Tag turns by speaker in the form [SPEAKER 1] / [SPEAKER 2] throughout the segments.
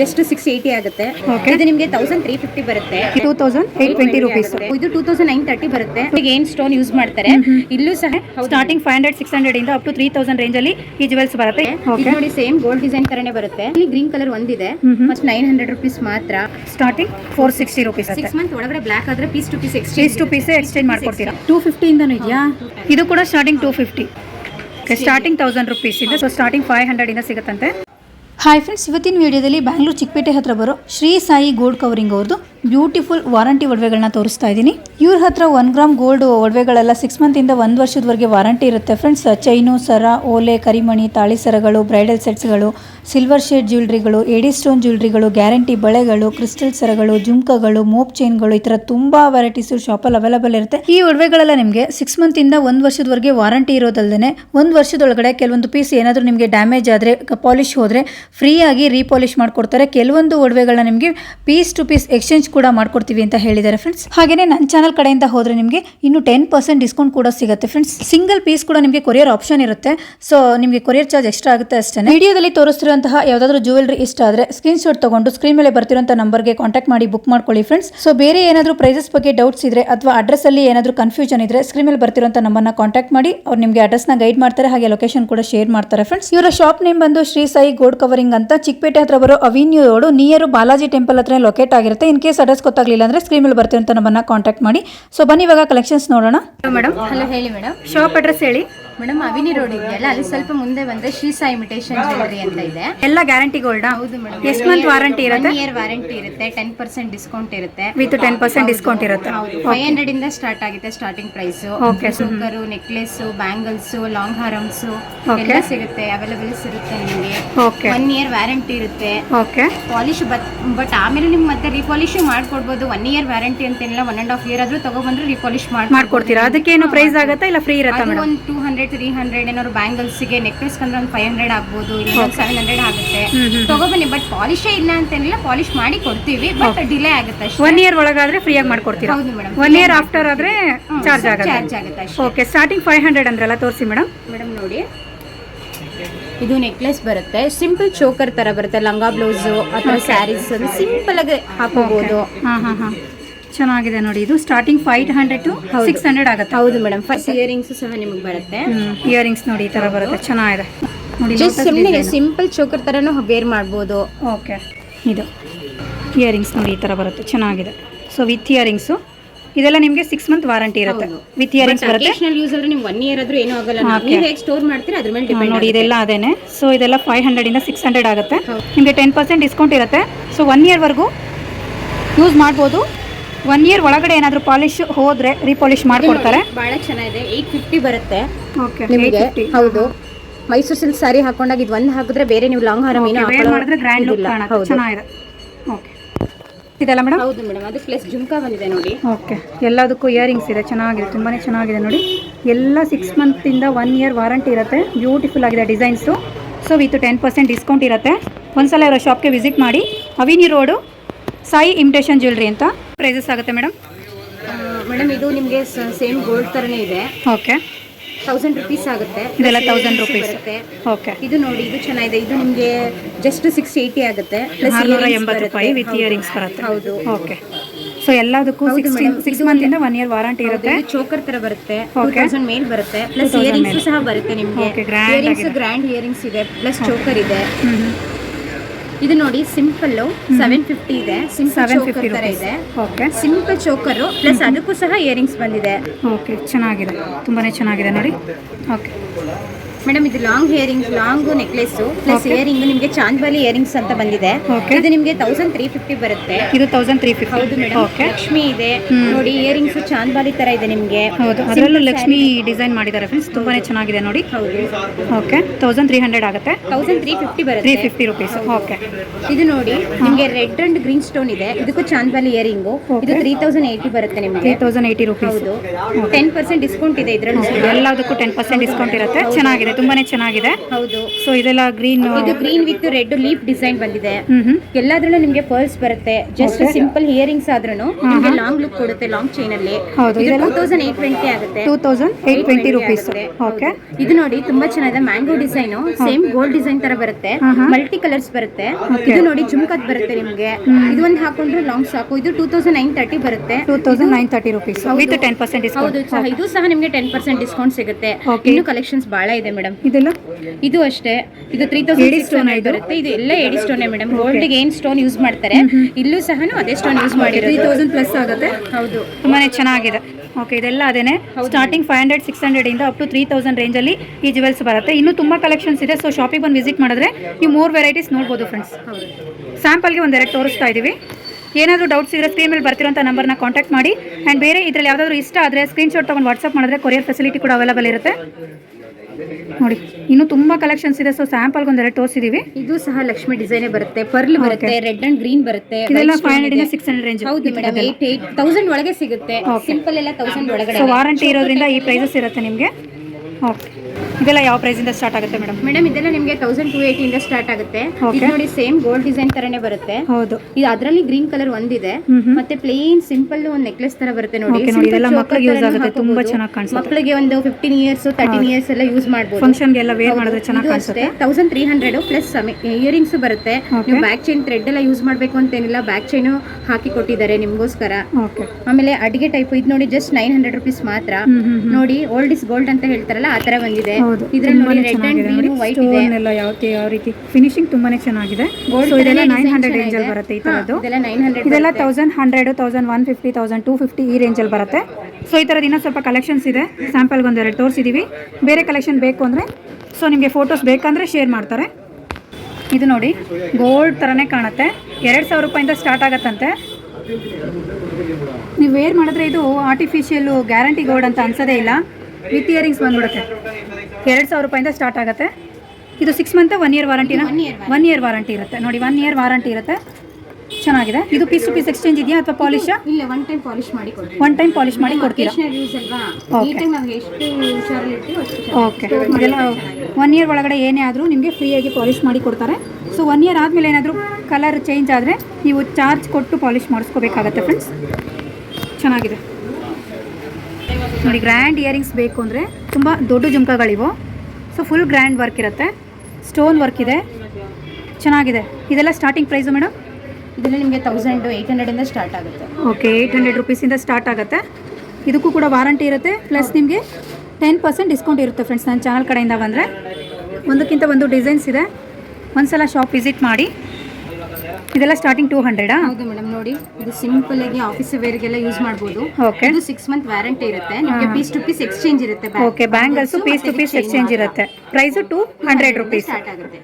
[SPEAKER 1] Just six eighty ಆಗುತ್ತೆ.
[SPEAKER 2] Okay.
[SPEAKER 1] ಇದು ನಿಮಗೆ ತೌಸಂಡ್ ತ್ರೀ ಫಿಫ್ಟಿ ಬರುತ್ತೆ.
[SPEAKER 2] Two thousand eight twenty rupees
[SPEAKER 1] ಇದು ಟೂ ತೌಸಂಡ್ ನೈನ್ ತರ್ಟಿ ಬರುತ್ತೆ. ಈಗ ಏನ್ ಸ್ಟೋನ್ ಯೂಸ್ ಮಾಡ್ತಾರೆ? ಇಲ್ಲೂ ಸಹ.
[SPEAKER 2] Starting five hundred six hundred ಇಂದ up to three thousand range ಅಲ್ಲಿ ಈ ಜುವೆಲ್ಸ್ ಬರುತ್ತೆ.
[SPEAKER 1] ಇದು
[SPEAKER 2] ಓಕೆ
[SPEAKER 1] ನೋಡಿ ಸೇಮ್ ಗೋಲ್ಡ್ ಡಿಸೈನ್ ತರನೇ ಬರುತ್ತೆ. ಇಲ್ಲಿ ಗ್ರೀನ್ ಕಲರ್ ಒಂದಿದೆ. ಮತ್ತೆ ನೈನ್ ಹಂಡ್ರೆಡ್ ರುಪೀಸ್ ಮಾತ್ರ.
[SPEAKER 2] Starting four sixty rupees
[SPEAKER 1] six month ಒಳಗಡೆ ಬ್ಲಾಕ್ ಆದ್ರೆ piece to piece
[SPEAKER 2] piece
[SPEAKER 1] exchange
[SPEAKER 2] to piece exchange ಮಾಡ್ಕೊಡ್ತೀರಾ? ಟೂ ಫಿಫ್ಟಿಯಿಂದನೂ ಇದೆಯಾ? ಇದು ಕೂಡ starting two fifty starting thousand rupees ಇದೆ ಸೊ ಸ್ಟಾರ್ಟಿಂಗ್ ಫೈವ್ ಹಂಡ್ರೆಡ್ ಇಂದ ಸಿಗುತ್ತಂತೆ.
[SPEAKER 3] ಹಾಯ್ ಫ್ರೆಂಡ್ಸ್ ಇವತ್ತಿನ ವಿಡಿಯೋದಲ್ಲಿ ಬ್ಯಾಂಗ್ಳೂರು ಚಿಕ್ಕಪೇಟೆ ಹತ್ರ ಬರೋ ಶ್ರೀ ಸಾಯಿ ಗೋಲ್ಡ್ ಕವರಿಂಗ್ ಅವ್ರದ್ದು ಬ್ಯೂಟಿಫುಲ್ ವಾರಂಟಿ ಒಡವೆಗಳನ್ನ ತೋರಿಸ್ತಾ ಇದ್ದೀನಿ. ಇವ್ರ ಹತ್ರ ಒನ್ ಗ್ರಾಮ್ ಗೋಲ್ಡ್ ಒಡವೆಗಳೆಲ್ಲ ಸಿಕ್ಸ್ ಮಂತಿಂದ ಒಂದು ವರ್ಷದವರೆಗೆ ವಾರಂಟಿ ಇರುತ್ತೆ. ಫ್ರೆಂಡ್ಸ್ ಚೈನು ಸರ ಓಲೆ ಕರಿಮಣಿ, ತಾಳಿ ಸರಗಳು ಬ್ರೈಡಲ್ ಸೆಟ್ಸ್ಗಳು ಸಿಲ್ವರ್ ಶೇಡ್ ಜ್ಯುವೆಲ್ರಿಗಳು ಏಡಿ ಸ್ಟೋನ್ ಜ್ಯುವೆಲ್ರಿಗಳು ಗ್ಯಾರಂಟಿ ಬಳೆಗಳು ಕ್ರಿಸ್ಟಲ್ ಸರಗಳು, ಜುಮ್ಕಗಳು ಮೋಪ್ ಚೈನ್ಗಳು ಈ ಥರ ತುಂಬ ವೆರೈಟೀಸು ಶಾಪಲ್ಲಿ ಅವೈಲಬಲ್ ಇರುತ್ತೆ. ಈ ಒಡವೆಗಳೆಲ್ಲ ನಿಮಗೆ ಸಿಕ್ಸ್ ಮಂತಿಂದ ಒಂದು ವರ್ಷದವರೆಗೆ ವಾರಂಟಿ ಇರೋದಲ್ಲದೆ ಒಂದು ವರ್ಷದೊಳಗಡೆ ಕೆಲವೊಂದು ಪೀಸ್ ಏನಾದರೂ ನಿಮಗೆ ಡ್ಯಾಮೇಜ್ ಆದರೆ ಪಾಲಿಶ್ ಹೋದರೆ ಫ್ರೀಯಾಗಿ ರೀಪಾಲಿಶ್ ಮಾಡಿಕೊಡ್ತಾರೆ. ಕೆಲವೊಂದು ಒಡವೆಗಳನ್ನ ನಿಮಗೆ ಪೀಸ್ ಟು ಪೀಸ್ ಎಕ್ಸ್ಚೇಂಜ್ ಕೂಡ ಮಾಡ್ಕೊಡ್ತೀವಿ ಅಂತ ಹೇಳಿದ್ದಾರೆ ಫ್ರೆಂಡ್ಸ್ ಹಾಗೆಯೇ ನನ್ನ ಚಾನಲ್ ಕಡೆಯಿಂದ ಹೋದ್ರೆ ನಿಮಗೆ ಇನ್ನು ಟೆನ್ ಪರ್ಸೆಂಟ್ ಡಿಸ್ಕೌಂಟ್ ಕೂಡ ಸಿಗುತ್ತೆ ಫ್ರೆಂಡ್ಸ್ ಸಿಂಗಲ್ ಪೀಸ್ ಕೂಡ ನಿಮಗೆ ಕೊರಿಯರ್ ಆಪ್ಷನ್ ಇರುತ್ತೆ. ಸೊ ನಿಮಗೆ ಕೊರಿಯರ್ ಚಾರ್ಜ್ ಎಕ್ಸ್ಟ್ರಾ ಆಗುತ್ತೆ ಅಷ್ಟೇ ವಿಡಿಯೋದಲ್ಲಿ ತೋರಿಸ್ತಿರುವಂತಹ ಯಾವುದಾದ್ರೂ ಜ್ಯುವೆಲ್ರಿ ಇಷ್ಟ ಆದರೆ ಸ್ಕ್ರೀನ್ ಶಾಟ್ ತಗೊಂಡು ಸ್ಕ್ರೀನ್ ಮೇಲೆ ಬರ್ತಿರುವಂಥ ನಂಬರ್ಗೆ ಕಾಂಟ್ಯಾಕ್ಟ್ ಮಾಡಿ ಬುಕ್ ಮಾಡ್ಕೊಳ್ಳಿ ಫ್ರೆಂಡ್ಸ್ ಸೊ ಬೇರೆ ಏನಾದರೂ ಪ್ರೈಸಸ್ ಬಗ್ಗೆ ಡೌಟ್ಸ್ ಇದ್ರೆ ಅಥವಾ ಅಡ್ರೆಸ್ ಅಲ್ಲಿ ಏನಾದರೂ ಕನ್ಫ್ಯೂಷನ್ ಇದ್ರೆ ಸ್ಕ್ರೀನ್ ಮೇಲೆ ಬರ್ತಿರುವಂಥ ನಂಬರ್ನ ಕಾಂಟ್ಯಾಕ್ಟ್ ಮಾಡಿ. ಅವ್ರು ನಿಮಗೆ ಅಡ್ರೆಸ್ನ ಗೈಡ್ ಮಾಡ್ತಾರೆ, ಹಾಗೆ ಲೊಕೇಶನ್ ಕೂಡ ಶೇರ್ ಮಾಡ್ತಾರೆ ಫ್ರೆಂಡ್ಸ್ ಇವರ ಶಾಪ್ ನೇಮ್ ಬಂದು ಶ್ರೀ ಸಾಯಿ ಗೋಡ್ ಕವರಿಂಗ್ ಅಂತ ಚಿಕ್ಕಪೇಟೆ ಹತ್ರ ಬರೋ avenue road near Balaji temple ಹತ್ರ ಲೊಕೇಟ್ ಆಗಿರುತ್ತೆ. ಇನ್ ಕೇಸ್ ಅಡ್ರೆಸ್ ಗೊತ್ತಾಗ್ಲಿಲ್ಲ ಅಂದ್ರೆ ಸ್ಕ್ರೀನ್ ಮೇಲೆ ಅಂತ ನಮ್ಮನ್ನ ಕಾಂಟ್ಯಾಕ್ಟ್ ಮಾಡಿ. ಸೊ ಬನ್ನಿ ಇವಾಗ ಕಲೆಕ್ಷನ್ಸ್ ನೋಡೋಣ.
[SPEAKER 2] ಮೇಡಮ್
[SPEAKER 1] ಹಲೋ ಹೇಳಿ ಮೇಡಮ್
[SPEAKER 2] ಶಾಪ್ ಅಡ್ರೆಸ್ ಹೇಳಿ.
[SPEAKER 1] ಮೇಡಮ್ ಅವಿನಿ ರೋಡ್ ಇದೆಯಲ್ಲ ಅಲ್ಲಿ ಸ್ವಲ್ಪ ಮುಂದೆ ಬಂದ್ರೆ ಶ್ರೀ ಸಾಯಿ ಇಮಿಟೇಷನ್ ಜ್ಯುವೆಲ್ಲರಿ ಅಂತ ಇದೆ.
[SPEAKER 2] ಎಲ್ಲ ಗ್ಯಾರಂಟಿ ಗೋಲ್ಡ್
[SPEAKER 1] ಹೌದು ಮೇಡಮ್.
[SPEAKER 2] ಎಷ್ಟು ಮಂತ್ ವಾರಂಟಿ ಇರುತ್ತೆ?
[SPEAKER 1] ಇಯರ್ ವಾರಂಟಿ ಇರುತ್ತೆ ಟೆನ್ ಪರ್ಸೆಂಟ್ ಡಿಸ್ಕೌಂಟ್ ಇರುತ್ತೆ.
[SPEAKER 2] ವಿತ್ ಟೆನ್ ಪರ್ಸೆಂಟ್ ಡಿಸ್ಕೌಂಟ್ ಇರುತ್ತೆ.
[SPEAKER 1] ಹೌದು ಫೈವ್ ಹಂಡ್ರೆಡ್ ಇಂದ ಸ್ಟಾರ್ಟ್ ಆಗುತ್ತೆ starting price okay necklace bangles long ಹಾರಮ್ಸ್ ಎಲ್ಲ ಸಿಗುತ್ತೆ ಅವೈಲಬಲ್ಸ್ ಇರುತ್ತೆ ನಿಮಗೆ.
[SPEAKER 2] ಓಕೆ
[SPEAKER 1] ಒನ್ ಇಯರ್ ವ್ಯಾರಂಟಿ ಇರುತ್ತೆ.
[SPEAKER 2] ಓಕೆ
[SPEAKER 1] ಪಾಲಿಶ್ ಬಟ್ ಬಟ್ ಆಮೇಲೆ ನಿಮ್ಗೆ ಮತ್ತೆ ರಿಪಾಲಿಶ್ ಮಾಡ್ಕೊಡ್ಬೋದು. ಒನ್ ಇಯರ್ ವ್ಯಾರಂಟಿ ಅಂತೇನಿಲ್ಲ ಒನ್ ಅಂಡ್ ಹಾಫ್ ಇಯರ್ ಆದ್ರೂ ತಗೊಬಂದ್ರೆ ರೀಪಾಲಿಶ್
[SPEAKER 2] ಮಾಡ್ಕೊಡ್ತೀರಾ? ಏನು ಪ್ರೈಸ್ ಆಗುತ್ತಾ ಇಲ್ಲ ಫ್ರೀ ಇರುತ್ತೆ ಮೇಡಮ್?
[SPEAKER 1] ಒಂದು ಟೂ ಹಂಡ್ರೆಡ್ ತ್ರೀ ಹಂಡ್ರೆಡ್ ಏನಾದ್ರು ಬ್ಯಾಂಗಲ್ಸ್ಗೆ ನೆಕ್ಲೆಸ್ ಅಂದ್ರೆ ಒಂದು ಫೈವ್ ಹಂಡ್ರೆಡ್ ಆಗ್ಬೋದು ಇಲ್ಲ ಸೆವೆನ್ ಹಂಡ್ರೆಡ್ ಆಗುತ್ತೆ. ತಗೋಬನ್ನಿ ಬಟ್ ಪಾಲಿಶೇ ಇಲ್ಲ ಅಂತೇನಿಲ್ಲ ಪಾಲಿಶ್ ಮಾಡಿ ಕೊಡ್ತೀವಿ ಬಟ್ ಡಿಲೇ ಆಗುತ್ತೆ
[SPEAKER 2] ಒನ್ ಇಯರ್ ಒಳಗಾದ್ರೆ ಫ್ರೀಯಾಗಿ ಮಾಡ್ಕೊಡ್ತೀರಾ?
[SPEAKER 1] ಹೌದು ಮೇಡಮ್
[SPEAKER 2] ಒನ್ ಇಯರ್ ಆಫ್ಟರ್ ಆದ್ರೆ ಚಾರ್ಜ್ ಆಗುತ್ತೆ
[SPEAKER 1] ಚಾರ್ಜ್ ಆಗುತ್ತೆ ಅಷ್ಟೇ.
[SPEAKER 2] ಓಕೆ ಸ್ಟಾರ್ಟಿಂಗ್ ಫೈವ್ ಹಂಡ್ರೆಡ್ ಅಂದ್ರಲ್ಲ ತೋರಿಸಿ ಮೇಡಮ್
[SPEAKER 1] ಮೇಡಮ್ ನೋಡಿ. ಇದು ನೆಕ್ಲೆಸ್ ಬರುತ್ತೆ. ಸಿಂಪಲ್ ಚೋಕರ್ ತರ ಬರುತ್ತೆ ಲಂಗಾ ಬ್ಲೌಸ್ ಅಥವಾ ಸ್ಯಾರೀಸ್ ಸಿಂಪಲ್ ಆಗಿ ಹಾಕೋಬಹುದು
[SPEAKER 2] ಹಾಂ ಹಾಂ ಹಾಂ. ಚೆನ್ನಾಗಿದೆ ನೋಡಿ ಇದು starting five hundred to six hundred ಆಗುತ್ತೆ.
[SPEAKER 1] ಹೌದು ಮೇಡಮ್ ಫಸ್ಟ್ ಇಯರಿಂಗ್ಸ್ ಸಹ ನಿಮಗೆ ಬರುತ್ತೆ.
[SPEAKER 2] ಇಯರಿಂಗ್ಸ್ ನೋಡಿ ಈ ತರ ಬರುತ್ತೆ ಚೆನ್ನಾಗಿದೆ. ನೋಡಿ
[SPEAKER 1] ಸಿಂಪಲ್ ಚೋಕರ್ ತರನು ವೇರ್ ಮಾಡ್ಬೋದು.
[SPEAKER 2] ಓಕೆ ಇದು. ಇಯರಿಂಗ್ಸ್ ನೋಡಿ ಈ ತರ ಬರುತ್ತೆ ಚೆನ್ನಾಗಿದೆ. ಸೊ ವಿತ್ ಇಯರಿಂಗ್ಸು ಇದೆಲ್ಲ ನಿಮಗೆ ಸಿಕ್ಸ್ ಮಂತ್ ವಾರಂಟಿ ಇರುತ್ತೆ. ವಿತ್ ಇಯರಿಂಗ್ಸ್ ಬರುತ್ತೆ.
[SPEAKER 1] ಯೂಸ್ ಆದ್ರೆ ನಿಮ್ಗೆ ಒನ್ ಇಯರ್ ಆದ್ರೂ ಏನೂ ಆಗಲ್ಲ. ನೀವು ಹೇಗೆ ಸ್ಟೋರ್ ಮಾಡ್ತೀರಾ ಅದ್ರ ಮೇಲೆ ಡಿಪೆಂಡ್
[SPEAKER 2] ನೋಡಿ ಇದೆಲ್ಲ ಅದೇನೆ. ಸೊ ಇದೆಲ್ಲ ಫೈವ್ ಹಂಡ್ರೆಡಿಂದ ಸಿಕ್ಸ್ ಹಂಡ್ರೆಡ್ ಆಗುತ್ತೆ. ನಿಮಗೆ ಟೆನ್ ಪರ್ಸೆಂಟ್ ಡಿಸ್ಕೌಂಟ್ ಇರುತ್ತೆ. ಸೊ ಒನ್ ಇಯರ್ವರೆಗೂ ಯೂಸ್ ಮಾಡ್ಬೋದು. ಒನ್ ಇಯರ್ ಒಳಗಡೆ ಏನಾದರೂ ಪಾಲಿಶ್ ಹೋದರೆ ರೀಪಾಲಿಶ್ ಮಾಡಿಕೊಡ್ತಾರೆ.
[SPEAKER 1] ಬಹಳ ಚೆನ್ನಾಗಿದೆ. ಏಯ್ಟ್ ಫಿಫ್ಟಿ ಬರುತ್ತೆ.
[SPEAKER 2] ಓಕೆ
[SPEAKER 1] ನಿಮಗೆ? ಹೌದು. ಮೈಸೂರು ಸಿಲ್ಕ್ ಸಾರಿ ಹಾಕೊಂಡಾಗ ಇದು ಒಂದು ಹಾಕಿದ್ರೆ ಬೇರೆ ನೀವು ಲಾಂಗ್ ಹಾರಮ್
[SPEAKER 2] ಮೀನು ಮಾಡಿದ್ರೆ ಗ್ರ್ಯಾಂಡ್ ಲುಕ್ ಕಾಣುತ್ತೆ. ಚೆನ್ನಾಗಿದೆ. ಓಕೆ ಇದೆಲ್ಲ ಮೇಡಮ್
[SPEAKER 1] ಹೌದು ಮೇಡಮ್ ಅದು ಪ್ಲಸ್ ಜುಮ್ಕಾ ಬಂದಿದೆ ನೋಡಿ.
[SPEAKER 2] ಓಕೆ ಎಲ್ಲದಕ್ಕೂ ಇಯರಿಂಗ್ಸ್ ಇದೆ. ಚೆನ್ನಾಗಿದೆ. ತುಂಬಾ ಚೆನ್ನಾಗಿದೆ ನೋಡಿ. ಎಲ್ಲ ಸಿಕ್ಸ್ ಮಂತಿಂದ ಒನ್ ಇಯರ್ ವಾರಂಟಿ ಇರುತ್ತೆ. ಬ್ಯೂಟಿಫುಲ್ ಆಗಿದೆ designs so with ten percent discount ಇರುತ್ತೆ. ಒಂದ್ಸಲ ಇವರ ಶಾಪ್ಗೆ ವಿಸಿಟ್ ಮಾಡಿ. Avenue road Sai imitation jewellery ಅಂತ. ಪ್ರೈಸಸ್ ಆಗುತ್ತೆ ಮೇಡಮ್
[SPEAKER 1] ಮೇಡಮ್ ಇದು ನಿಮಗೆ ಸೇಮ್ ಗೋಲ್ಡ್ ತರನೇ ಇದೆ.
[SPEAKER 2] ಓಕೆ
[SPEAKER 1] ತೌಸಂಡ್ ರುಪೀಸ್ ಆಗುತ್ತೆ.
[SPEAKER 2] ಇದೆಲ್ಲ ತೌಸಂಡ್ ರುಪೀಸ್
[SPEAKER 1] ಬರುತ್ತೆ.
[SPEAKER 2] ಓಕೆ
[SPEAKER 1] ಇದು ನೋಡಿ ಇದು ಚೆನ್ನಾಗಿದೆ. ಇದು ನಿಮಗೆ ಜಸ್ಟ್ ಸಿಕ್ಸ್ ಏಯ್ಟಿ ಆಗುತ್ತೆ. ಪ್ಲಸ್
[SPEAKER 2] ಆರುನೂರ ಎಂಬತ್ತು ರೂಪಾಯಿ ವಿತ್ ಇಯರಿಂಗ್ಸ್ ಬರುತ್ತೆ.
[SPEAKER 1] ಹೌದು.
[SPEAKER 2] ಓಕೆ ಸೊ ಎಲ್ಲದಕ್ಕೂ ಸಿಕ್ಸ್ಟೀನ್ ಸಿಕ್ಸ್ ಮಂತಿಂದ ಒನ್ ಇಯರ್ ವಾರಂಟಿ ಇರುತ್ತೆ.
[SPEAKER 1] ಚೋಕರ್ ತರ ಬರುತ್ತೆ. ತೌಸಂಡ್ ಮೇಲ್ ಬರುತ್ತೆ. ಪ್ಲಸ್ ಇಯರಿಂಗ್ಸ್ ಸಹ ಬರುತ್ತೆ ನಿಮಗೆ. ಗ್ರ್ಯಾಂಡ್ ಇಯರಿಂಗ್ಸ್ ಇದೆ. ಪ್ಲಸ್ ಚೋಕರ್ ಇದೆ. ಇದು ನೋಡಿ ಸಿಂಪಲ್ ಸೆವೆನ್ ಫಿಫ್ಟಿ ಇದೆ. ಸಿಂಪಲ್
[SPEAKER 2] ಸೆವೆನ್
[SPEAKER 1] ಚೋಕರ್
[SPEAKER 2] ಫಿಫ್ಟಿ
[SPEAKER 1] ಇದೆ.
[SPEAKER 2] ಓಕೆ
[SPEAKER 1] ಸಿಂಪಲ್ ಚೋಕರ್ ಪ್ಲಸ್ ಅದಕ್ಕೂ ಸಹ ಇಯರಿಂಗ್ಸ್ ಬಂದಿದೆ.
[SPEAKER 2] ಓಕೆ ಚೆನ್ನಾಗಿದೆ. ತುಂಬಾನೇ ಚೆನ್ನಾಗಿದೆ ನೋಡಿ. ಓಕೆ
[SPEAKER 1] ಮೇಡಮ್ ಇದು long earrings long necklace plus. Earring ನಿಮಗೆ ಚಾಂದ್ಬಾಲಿ ಇಯರಿಂಗ್ಸ್ ಅಂತ ಬಂದಿದೆ. ಇದು ನಿಮಗೆ ತೌಸಂಡ್ ತ್ರೀ ಫಿಫ್ಟಿ ಬರುತ್ತೆ.
[SPEAKER 2] ಇದು ತೌಸಂಡ್ ತ್ರೀ
[SPEAKER 1] ಹೌದು
[SPEAKER 2] ಫಿಫ್ಟಿ
[SPEAKER 1] ಮೇಡಮ್
[SPEAKER 2] ಓಕೆ
[SPEAKER 1] ಲಕ್ಷ್ಮಿ ಇದೆ. ನೋಡಿ ಇಯರಿಂಗ್ಸ್ ಚಾಂದ್ಬಾಲಿ ತರ ಇದೆ ನಿಮಗೆ.
[SPEAKER 2] ಹೌದು ಅದರಲ್ಲೂ ಲಕ್ಷ್ಮಿ ಡಿಸೈನ್ ಮಾಡಿದ್ದಾರೆ ಫ್ರೆಂಡ್ಸ್ ತುಂಬಾನೇ ಚೆನ್ನಾಗಿದೆ ನೋಡಿ.
[SPEAKER 1] ಹೌದು.
[SPEAKER 2] ಓಕೆ ತೌಸಂಡ್ ತ್ರೀ ಹಂಡ್ರೆಡ್ ಆಗುತ್ತೆ.
[SPEAKER 1] ತೌಸಂಡ್ ತ್ರೀ ಫಿಫ್ಟಿ
[SPEAKER 2] ತ್ರೀ
[SPEAKER 1] ಬರುತ್ತೆ
[SPEAKER 2] ಫಿಫ್ಟಿ ರುಪೀಸ್ ಓಕೆ
[SPEAKER 1] ಇದು ನೋಡಿ ನಿಮಗೆ ರೆಡ್ ಅಂಡ್ ಗ್ರೀನ್ ಸ್ಟೋನ್ ಇದೆ. ಇದಕ್ಕೂ ಚಾಂದ್ಬಾಲಿ ಇಯರಿಂಗ್ ಇದು ತ್ರೀ ತೌಸಂಡ್ ಏಯ್ಟಿ ಬರುತ್ತೆ
[SPEAKER 2] ತ್ರೀ
[SPEAKER 1] ನಿಮಗೆ
[SPEAKER 2] ತೌಸಂಡ್ ಏಯ್ಟಿ ರುಪೀಸ್
[SPEAKER 1] ಹೌದು. ಟೆನ್ ಪರ್ಸೆಂಟ್ ಡಿಸ್ಕೌಂಟ್ ಇದೆ ಇದರಲ್ಲಿ
[SPEAKER 2] ಎಲ್ಲದಕ್ಕೂ ಟೆನ್ ಪರ್ಸೆಂಟ್ ಡಿಸ್ಕೌಂಟ್ ಇರುತ್ತೆ. ಚೆನ್ನಾಗಿದೆ. ತುಂಬಾನೇ ಚೆನ್ನಾಗಿದೆ.
[SPEAKER 1] ಹೌದು.
[SPEAKER 2] ಸೊ ಇದೆಲ್ಲ ಗ್ರೀನ್
[SPEAKER 1] ಇದು green with red leaf design ಬಂದಿದೆ. ಎಲ್ಲಾದ್ರೂ ನಿಮ್ಗೆ ಪರ್ಲ್ಸ್ ಬರುತ್ತೆ. ಜಸ್ಟ್. ಸಿಂಪಲ್ ಇಯರಿಂಗ್ಸ್ ಆದ್ರೂ ನಿಮ್ಗೆ ಲಾಂಗ್ ಲುಕ್ ಕೊಡುತ್ತೆ ಲಾಂಗ್ ಚೈನ್ ಅಲ್ಲಿ.
[SPEAKER 2] ಹೌದು, ಇದೆಲ್ಲ?
[SPEAKER 1] ಟೂ ತೌಸಂಡ್ ಏಟ್ ಟ್ವೆಂಟಿ ಆಗುತ್ತೆ.
[SPEAKER 2] Two thousand twenty rupees. Okay
[SPEAKER 1] ಇದು ನೋಡಿ ತುಂಬಾ ಚೆನ್ನಾಗಿದೆ mango design same gold design ತರ ಬರುತ್ತೆ. ಮಲ್ಟಿ ಕಲರ್ಸ್ ಬರುತ್ತೆ. ಇದು ನೋಡಿ ಜುಮ್ಕತ್ ಬರುತ್ತೆ ನಿಮ್ಗೆ. ಇದು ಒಂದು ಹಾಕೊಂಡ್ರೆ ಲಾಂಗ್ ಸಾಕು ಇದು ಟೂ ತೌಸಂಡ್ ನೈನ್ ತರ್ಟಿ ಬರುತ್ತೆ.
[SPEAKER 2] Two thousand nine thirty rupees with ten percent
[SPEAKER 1] ಹೌದು
[SPEAKER 2] ಡಿಸ್ಕೌಂಟ್
[SPEAKER 1] ಸಹ ಇದು ಸಹ ನಿಮ್ಗೆ ಟೆನ್ ಪರ್ಸೆಂಟ್ ಡಿಸ್ಕೌಂಟ್ ಸಿಗುತ್ತೆ. ಇನ್ನು ಕಲೆಕ್ಷನ್ಸ್ ಬಹಳ ಇದೆ ಮೇಡಮ್
[SPEAKER 2] ಇದೆಲ್ಲ?
[SPEAKER 1] ಇದು ಅಷ್ಟೇ. ಇದು ತ್ರೀ ತೌಸಂಡ್ ಸ್ಟೋನ್
[SPEAKER 2] ಆಗಿರುತ್ತೆ
[SPEAKER 1] ಬರುತ್ತೆ. ಇದು ಎಲ್ಲ ಎಡಿ ಸ್ಟೋನ್ ಮೇಡಮ್ ಗೋಲ್ಡ್ ಏನ್ ಸ್ಟೋನ್ ಯೂಸ್ ಮಾಡ್ತಾರೆ ಇಲ್ಲೂ ಸಹ ಅದೇ ಸ್ಟೋನ್ ಯೂಸ್
[SPEAKER 2] ತ್ರೀ
[SPEAKER 1] ಮಾಡಿರೋದು.
[SPEAKER 2] ತೌಸಂಡ್ ಪ್ಲಸ್ ಆಗುತ್ತೆ?
[SPEAKER 1] ಹೌದು.
[SPEAKER 2] ತುಂಬಾನೇ ಚೆನ್ನಾಗಿದೆ. ಓಕೆ ಇದೆಲ್ಲ ಅದೇನೆ. Starting five hundred six hundred ಇಂದ ಅಪ್ ಟು ತ್ರೀ ತೌಸಂಡ್ ರೇಂಜಲ್ಲಿ ಈ ಜುವೆಲ್ಸ್ ಬರುತ್ತೆ. ಇನ್ನು ತುಂಬಾ ಕಲೆಕ್ಷನ್ಸ್ ಇದೆ ಸೊ ಶಾಪಿಗೆ ಬಂದು ವಿಸಿಟ್ ಮಾಡಿದ್ರೆ ನೀವು ಮೂರ್ ವೆರೈಟೀಸ್ ನೋಡ್ಬೋದು ಫ್ರೆಂಡ್ಸ್
[SPEAKER 1] ಸ್ಯಾಂಪಲ್
[SPEAKER 2] ಸ್ಯಾಂಪಲ್ಗೆ ಒಂದೆರಡು ತೋರಿಸ್ತಾ ಇದ್ದೀವಿ ಏನಾದರೂ ಡೌಟ್ಸ್ ಇದ್ರೆ ಸ್ಕ್ರೀನ್ ಮೇಲೆ ಬರ್ತಿರೋಂಥ ನಂಬರ್ನ ಕಾಂಟ್ಯಾಕ್ಟ್ ಮಾಡಿ. ಆ್ಯಂಡ್ ಬೇರೆ ಇದ್ರಲ್ಲಿ ಯಾವ್ದಾದ್ರು ಇಷ್ಟ ಆದರೆ ಸ್ಕ್ರೀನ್ಶಾಟ್ ತೊಗೊಂಡು ವಾಟ್ಸಪ್ ಮಾಡಿದ್ರೆ ಕೊರಿಯರ್ ಫೆಸಿಲಿಟಿ ಕೂಡ ಅವೈಲಬಲ್ ಇರುತ್ತೆ. ನೋಡಿ ಇನ್ನು ತುಂಬಾ ಕಲೆಕ್ಷನ್ಸ್ ಇದೆ. ಸೊ ಸ್ಯಾಂಪಲ್ ಒಂದೆರಡು ತೋರಿಸಿದೀವಿ
[SPEAKER 1] ಇದು ಸಹ ಲಕ್ಷ್ಮಿ ಡಿಸೈನ್ ಬರುತ್ತೆ. ಪರ್ಲ್ ಬರುತ್ತೆ ರೆಡ್ ಅಂಡ್ ಗ್ರೀನ್ ಬರುತ್ತೆ.
[SPEAKER 2] ಇದೆಲ್ಲ five
[SPEAKER 1] hundred.
[SPEAKER 2] Six hundred range
[SPEAKER 1] ಹೌದು ಮೇಡಮ್ ಏಟ್ ಏಟ್ ತೌಸಂಡ್ ಒಳಗೆ ಸಿಗುತ್ತೆ. ಸಿಂಪಲ್ ಎಲ್ಲ ತೌಸಂಡ್ ಒಳಗಡೆ
[SPEAKER 2] ವಾರಂಟಿ ಇರೋದ್ರಿಂದ ಈ ಪ್ರೈಸಸ್ ಇರುತ್ತೆ ನಿಮಗೆ? ಓಕೆ ಇದೆಲ್ಲ ಯಾವ ಪ್ರೈಸ್ ಇಂದ ಸ್ಟಾರ್ಟ್ ಆಗುತ್ತೆ ಮೇಡಮ್
[SPEAKER 1] ಮೇಡಮ್ ಇದೆಲ್ಲ ನಿಮಗೆ ತೌಸಂಡ್ ಟೂ ಏಟಿಂದ ಸ್ಟಾರ್ಟ್ ಆಗುತ್ತೆ. ಇದು ನೋಡಿ ಸೇಮ್ ಗೋಲ್ಡ್ ಡಿಸೈನ್ ತರನೇ ಬರುತ್ತೆ.
[SPEAKER 2] ಹೌದು.
[SPEAKER 1] ಇದು ಅದರಲ್ಲಿ ಗ್ರೀನ್ ಕಲರ್ ಒಂದಿದೆ. ಮತ್ತೆ ಪ್ಲೇನ್ ಸಿಂಪಲ್ ಒಂದು ನೆಕ್ಲೆಸ್ ತರ ಬರುತ್ತೆ ನೋಡಿ.
[SPEAKER 2] ಇದೆಲ್ಲ ಮಕ್ಕಳಿಗೆ
[SPEAKER 1] ಯೂಸ್
[SPEAKER 2] ಆಗುತ್ತೆ, ತುಂಬಾ ಚೆನ್ನಾಗಿ ಕಾಣಿಸುತ್ತೆ.
[SPEAKER 1] ಮಕ್ಕಳಿಗೆ ಒಂದು ಫಿಫ್ಟೀನ್ ಇಯರ್ಸ್ ತರ್ಟೀನ್ ಇಯರ್ಸ್ ಎಲ್ಲ ಯೂಸ್ ಮಾಡಬಹುದು
[SPEAKER 2] ಫಂಕ್ಷನ್ಗೆ ಎಲ್ಲ ವೇರ್ ಮಾಡಿದ್ರೆ ಚೆನ್ನಾಗಿ ಕಾಣಿಸುತ್ತೆ.
[SPEAKER 1] Thousand three hundred plus earrings ಬರುತ್ತೆ. ನೀವು ಬ್ಯಾಕ್ ಚೈನ್ ಥ್ರೆಡ್ ಎಲ್ಲ ಯೂಸ್ ಮಾಡಬೇಕು ಅಂತೇನಿಲ್ಲ. ಬ್ಯಾಕ್ ಚೈನ್ ಹಾಕಿ ಕೊಟ್ಟಿದ್ದಾರೆ ನಿಮಗೋಸ್ಕರ.
[SPEAKER 2] ಓಕೆ
[SPEAKER 1] ಆಮೇಲೆ ಅಡಿಗೆ ಟೈಪ್ ಇದು ನೋಡಿ ಜಸ್ಟ್ ನೈನ್ ಹಂಡ್ರೆಡ್ ರುಪೀಸ್ ಮಾತ್ರ. ನೋಡಿ ಓಲ್ಡ್ ಇಸ್ ಗೋಲ್ಡ್ ಅಂತ ಹೇಳ್ತಾರಲ್ಲ ಆ ತರ ಬಂದಿದೆ
[SPEAKER 2] ಹೌದು. ತುಂಬಾನೇ ಚೆನ್ನಾಗಿದೆ ನೋಡಿ. ಸ್ಟೋನ್ ಎಲ್ಲ ಯಾವ ಯಾವ ರೀತಿ? ಫಿನಿಶಿಂಗ್ ತುಂಬಾನೇ ಚೆನ್ನಾಗಿದೆ. ಸೊ ಇದೆಲ್ಲ
[SPEAKER 1] ತರನೇ
[SPEAKER 2] ನೈನ್ ಹಂಡ್ರೆಡ್ ರೇಂಜಲ್ಲಿ ಬರುತ್ತೆ ಈ
[SPEAKER 1] ತರದ್ದು.
[SPEAKER 2] ಥರದ್ದು
[SPEAKER 1] ಇದೆಲ್ಲ
[SPEAKER 2] thousand hundred thousand one fifty thousand two fifty ಈ ರೇಂಜಲ್ಲಿ ಬರುತ್ತೆ. ಸೊ ಈ ಥರದ್ದು ಇನ್ನೂ ಸ್ವಲ್ಪ ಕಲೆಕ್ಷನ್ಸ್ ಇದೆ. ಸ್ಯಾಂಪಲ್ಗೆ ಒಂದೆರಡು ತೋರಿಸಿದೀವಿ. ಬೇರೆ ಕಲೆಕ್ಷನ್ ಬೇಕು ಅಂದ್ರೆ ಸೊ ನಿಮಗೆ ಫೋಟೋಸ್ ಬೇಕಂದ್ರೆ ಶೇರ್ ಮಾಡ್ತಾರೆ. ಇದು ನೋಡಿ ಗೋಲ್ಡ್ ಥರನೇ ಕಾಣುತ್ತೆ. ಎರಡು ಸಾವಿರ ರೂಪಾಯಿಂದ ಸ್ಟಾರ್ಟ್ ಆಗತ್ತಂತೆ. ನೀವು ವೇರ್ ಮಾಡಿದ್ರೆ ಇದು ಆರ್ಟಿಫಿಷಿಯಲ್ ಗ್ಯಾರಂಟಿ ಗೋಲ್ಡ್ ಅಂತ ಅನ್ಸೋದೇ ಇಲ್ಲ. ವಿತ್ ಇಯರಿಂಗ್ಸ್ ಬಂದ್ಬಿಡುತ್ತೆ. ಎರಡು ಸಾವಿರ ರೂಪಾಯಿಂದ ಸ್ಟಾರ್ಟ್ ಆಗುತ್ತೆ. ಇದು ಸಿಕ್ಸ್ ಮಂತ್ ಒನ್ ಇಯರ್ ವಾರಂಟಿನ ಒನ್ ಇಯರ್ ವಾರಂಟಿ ಇರುತ್ತೆ. ನೋಡಿ ಒನ್ ಇಯರ್ ವಾರಂಟಿ ಇರುತ್ತೆ. ಚೆನ್ನಾಗಿದೆ. ಇದು ಪೀಸ್ ಟು ಪೀಸ್ ಎಕ್ಸ್ಚೇಂಜ್ ಇದೆಯಾ ಅಥವಾ ಪಾಲಿಶ್
[SPEAKER 1] ಇಲ್ಲ ಒನ್ ಟೈಮ್ ಪಾಲಿಶ್ ಮಾಡಿ
[SPEAKER 2] ಒನ್ ಟೈಮ್ ಪಾಲಿಶ್ ಮಾಡಿ ಕೊಡ್ತೀರಾ? ಓಕೆ ಇದೆಲ್ಲ ಒನ್ ಇಯರ್ ಒಳಗಡೆ ಏನೇ ಆದರೂ ನಿಮಗೆ ಫ್ರೀಯಾಗಿ ಪಾಲಿಶ್ ಮಾಡಿ ಕೊಡ್ತಾರೆ. ಸೊ ಒನ್ ಇಯರ್ ಆದಮೇಲೆ ಏನಾದರೂ ಕಲರ್ ಚೇಂಜ್ ಆದರೆ ನೀವು ಚಾರ್ಜ್ ಕೊಟ್ಟು ಪಾಲಿಶ್ ಮಾಡಿಸ್ಕೋಬೇಕಾಗತ್ತೆ ಫ್ರೆಂಡ್ಸ್ ಚೆನ್ನಾಗಿದೆ. ನೋಡಿ ಗ್ರ್ಯಾಂಡ್ ಇಯರಿಂಗ್ಸ್ ಬೇಕು ಅಂದರೆ ತುಂಬ ದೊಡ್ಡ ಜುಮ್ಕಗಳಿವು. ಸೊ ಫುಲ್ ಗ್ರ್ಯಾಂಡ್ ವರ್ಕ್ ಇರುತ್ತೆ. ಸ್ಟೋನ್ ವರ್ಕ್ ಇದೆ. ಚೆನ್ನಾಗಿದೆ. ಇದೆಲ್ಲ ಸ್ಟಾರ್ಟಿಂಗ್ ಪ್ರೈಸು ಮೇಡಮ್
[SPEAKER 1] ಇದೆಲ್ಲ ನಿಮಗೆ ತೌಸಂಡ್ ಏಯ್ಟ್ ಹಂಡ್ರೆಡಿಂದ ಸ್ಟಾರ್ಟ್ ಆಗುತ್ತೆ.
[SPEAKER 2] ಓಕೆ ಏಯ್ಟ್ ಹಂಡ್ರೆಡ್ ರುಪೀಸಿಂದ ಸ್ಟಾರ್ಟ್ ಆಗುತ್ತೆ. ಇದಕ್ಕೂ ಕೂಡ ವಾರಂಟಿ ಇರುತ್ತೆ. ಪ್ಲಸ್ ನಿಮಗೆ ಟೆನ್ ಪರ್ಸೆಂಟ್ ಡಿಸ್ಕೌಂಟ್ ಇರುತ್ತೆ ಫ್ರೆಂಡ್ಸ್ ನನ್ನ ಚಾನಲ್ ಕಡೆಯಿಂದ ಬಂದರೆ. ಒಂದಕ್ಕಿಂತ ಒಂದು ಡಿಸೈನ್ಸ್ ಇದೆ. ಒಂದು ಸಲ ಶಾಪ್ ವಿಸಿಟ್ ಮಾಡಿ. ಇದೆಲ್ಲ ಸ್ಟಾರ್ಟಿಂಗ್ ಟೂ ಹಂಡ್ರೆಡ್
[SPEAKER 1] ಹೌದು ಮೇಡಮ್ ನೋಡಿ ಇದು ಸಿಂಪಲ್ ಆಗಿ ಆಫೀಸ್ ವೇರ್ಗೆಲ್ಲ ಯೂಸ್ ಮಾಡಬಹುದು
[SPEAKER 2] ಓಕೆ
[SPEAKER 1] ಇದು ಸಿಕ್ಸ್ ಮಂತ್ ವ್ಯಾರಂಟಿ ಇರುತ್ತೆ. ನಿಮಗೆ ಪೀಸ್ ಟು ಪೀಸ್ ಎಕ್ಸ್ಚೇಂಜ್ ಇರುತ್ತೆ
[SPEAKER 2] okay bangles piece to piece exchange ಇರುತ್ತೆ. Price two hundred rupees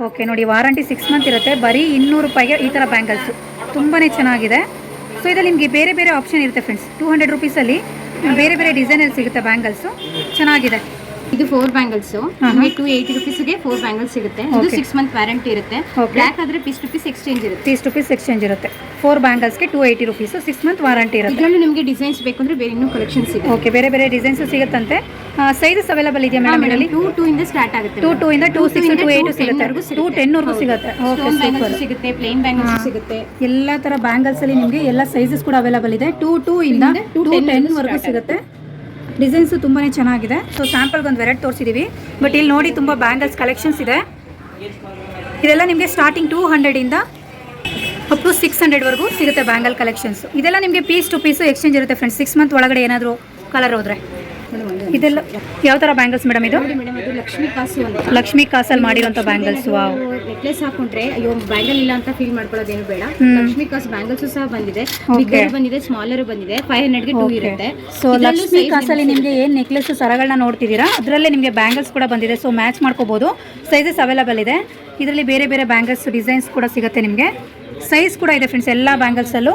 [SPEAKER 2] okay ನೋಡಿ ವಾರಂಟಿ ಸಿಕ್ಸ್ ಮಂತ್ ಇರುತ್ತೆ. ಬರೀ ಇನ್ನೂರು ರೂಪಾಯಿಗೆ ಈ ತರ ಬ್ಯಾಂಗಲ್ಸ್ ತುಂಬಾನೇ ಚೆನ್ನಾಗಿದೆ. ಸೊ ಇದಲ್ಲಿ ನಿಮಗೆ ಬೇರೆ ಬೇರೆ ಆಪ್ಷನ್ ಇರುತ್ತೆ ಫ್ರೆಂಡ್ಸ್ ಟೂ ಹಂಡ್ರೆಡ್ ರುಪೀಸಲ್ಲಿ ಬೇರೆ ಬೇರೆ ಡಿಸೈನಲ್ಲಿ ಸಿಗುತ್ತೆ ಬ್ಯಾಂಗಲ್ಸು ಚೆನ್ನಾಗಿದೆ.
[SPEAKER 1] ಇದು ಫೋರ್ ಬ್ಯಾಂಗಲ್ಸ್ ನಿಮಗೆ ಟೂ ಏಯ್ಟಿ ರುಪೀಸ್ಗೆ ಫೋರ್ ಬ್ಯಾಂಗಲ್ಸ್ ಸಿಗುತ್ತೆ. ಇದು. ಸಿಕ್ಸ್ ಮಂತ್ ವ್ಯಾರಂಟಿ ಇರುತ್ತೆ.
[SPEAKER 2] ಬ್ಲಾಕ್
[SPEAKER 1] ಬ್ಲ್ಯಾಕ್ ಆದ್ರೆ ಪೀಸ್ ರುಪೀಸ್ ಎಕ್ಸ್ಚೇಂಜ್ ಇರುತ್ತೆ.
[SPEAKER 2] ಪೀಸ್ ರುಪೀಸ್ ಎಕ್ಸ್ಚೇಂಜ್ ಇರುತ್ತೆ. Four ಬ್ಯಾಂಗಲ್ಸ್ಗೆ two eighty rupees six month warranty ಇರುತ್ತೆ.
[SPEAKER 1] ಇದರಲ್ಲಿ ನಿಮಗೆ ಡಿಸೈನ್ಸ್ ಬೇಕಂದ್ರೆ ಬೇರೆ ಇನ್ನೂ ಕಲೆಕ್ಷನ್ ಸಿಗುತ್ತೆ.
[SPEAKER 2] ಓಕೆ ಬೇರೆ ಬೇರೆ ಡಿಸೈನ್ಸ್ ಸಿಗುತ್ತಂತೆ. ಸೈಜಸ್ ಅವೈಲೇಬಲ್ ಇದೆಯಾ ಮೇಡಮ್ ಇದರಲ್ಲಿ?
[SPEAKER 1] ಟೂ ಟೂ ಇಂದ ಸ್ಟಾರ್ಟ್ ಆಗುತ್ತೆ
[SPEAKER 2] ಟೂ ಟೂ ಇಂದ ಟೂ ಸಿಕ್ಸ್ ಟೂ ಏಯ್ಟ್ ಸಿಗುತ್ತೆ.
[SPEAKER 1] ಟೂ
[SPEAKER 2] ಟೂ ಟೆನ್ವರೆಗೂ ಸಿಗುತ್ತೆ. ಓಕೆ ಸೂಪರ್
[SPEAKER 1] ಸಿಗುತ್ತೆ. ಪ್ಲೇನ್ ಬ್ಯಾಂಗಲ್ಸ್ ಸಿಗುತ್ತೆ
[SPEAKER 2] ಎಲ್ಲ ಬ್ಯಾಂಗಲ್ಸ್ ಅಲ್ಲಿ ನಿಮಗೆ ಎಲ್ಲ ಸೈಜಸ್ ಕೂಡ ಅವೈಲೇಬಲ್ ಇದೆ. ಟೂ ಟೂ ಇಂದ ಟೂ ಟೆನ್ವರೆಗೂ ಸಿಗುತ್ತೆ. ಡಿಸೈನ್ಸು ತುಂಬಾ ಚೆನ್ನಾಗಿದೆ. ಸೊ ಸ್ಯಾಂಪಲ್ಗೆ ಒಂದು ವೆರೈಟಿ ತೋರಿಸಿದ್ದೀವಿ ಬಟ್ ಇಲ್ಲಿ ನೋಡಿ ತುಂಬ ಬ್ಯಾಂಗಲ್ಸ್ ಕಲೆಕ್ಷನ್ಸ್ ಇದೆ. ಇದೆಲ್ಲ ನಿಮಗೆ ಸ್ಟಾರ್ಟಿಂಗ್ ಟೂ ಹಂಡ್ರೆಡಿಂದ ಅಪ್ ಟು ಸಿಕ್ಸ್ ಹಂಡ್ರೆಡ್ವರೆಗೂ ಸಿಗುತ್ತೆ ಬ್ಯಾಂಗಲ್ ಕಲೆಕ್ಷನ್ಸ್ ಇದೆಲ್ಲ ನಿಮಗೆ ಪೀಸ್ ಟು ಪೀಸು ಎಕ್ಸ್ಚೇಂಜ್ ಇರುತ್ತೆ ಫ್ರೆಂಡ್ಸ್ ಸಿಕ್ಸ್ ಮಂತ್ ಒಳಗಡೆ ಏನಾದರೂ ಕಲರ್ ಹೋದರೆ. ಇದೆಲ್ಲ ಯಾವ ತರ ಬ್ಯಾಂಗಲ್ಸ್ ಮೇಡಮ್ ಇದು?
[SPEAKER 1] ಲಕ್ಷ್ಮಿ ಮೇಡಮ್ ಅದು ಲಕ್ಷ್ಮೀ ಕಾಸು ಅಂತ.
[SPEAKER 2] ಲಕ್ಷ್ಮಿ ಕಾಸಲ್ಲಿ ಮಾಡಿರೋಂಥ ಬ್ಯಾಂಗಲ್ಸ್ ವಾವ್
[SPEAKER 1] ನೆಕ್ಲೆಸ್ ಹಾಕೊಂಡ್ರೆ ಅಯ್ಯೋ ಬ್ಯಾಂಗಲ್ ಇಲ್ಲ ಅಂತ ಫೀಲ್ ಮಾಡ್ಕೊಳ್ಳೋದೇನು ಬೇಡ. ಲಕ್ಷ್ಮಿ ಕಾಸ್ ಬ್ಯಾಂಗಲ್ಸ್ ಸಹ ಬಂದಿದೆ. ಬಿಗ್ಗರ್ ಬಂದಿದೆ ಸ್ಮಾಲರ್ ಬಂದಿದೆ. ಫೈವ್ ಹಂಡ್ರೆಡ್ಗೆ ಟೂ ಇರುತ್ತೆ.
[SPEAKER 2] ಸೊ ಲಕ್ಷ್ಮಿ ಕಾಸಲ್ಲಿ ನಿಮಗೆ ಏನು ನೆಕ್ಲೆಸ್ ಸರಗಳನ್ನ ನೋಡ್ತಿದ್ದೀರಾ? ಅದರಲ್ಲೇ ನಿಮಗೆ ಬ್ಯಾಂಗಲ್ಸ್ ಕೂಡ ಬಂದಿದೆ. ಸೊ ಮ್ಯಾಚ್ ಮಾಡ್ಕೋಬಹುದು ಸೈಜಸ್ ಅವೈಲೇಬಲ್ ಇದೆ. ಇದರಲ್ಲಿ ಬೇರೆ ಬೇರೆ ಬ್ಯಾಂಗಲ್ಸ್ ಡಿಸೈನ್ಸ್ ಕೂಡ ಸಿಗುತ್ತೆ ನಿಮಗೆ. ಸೈಜ್ ಕೂಡ ಇದೆ ಫ್ರೆಂಡ್ಸ್ ಎಲ್ಲ ಬ್ಯಾಂಗಲ್ಸಲ್ಲೂ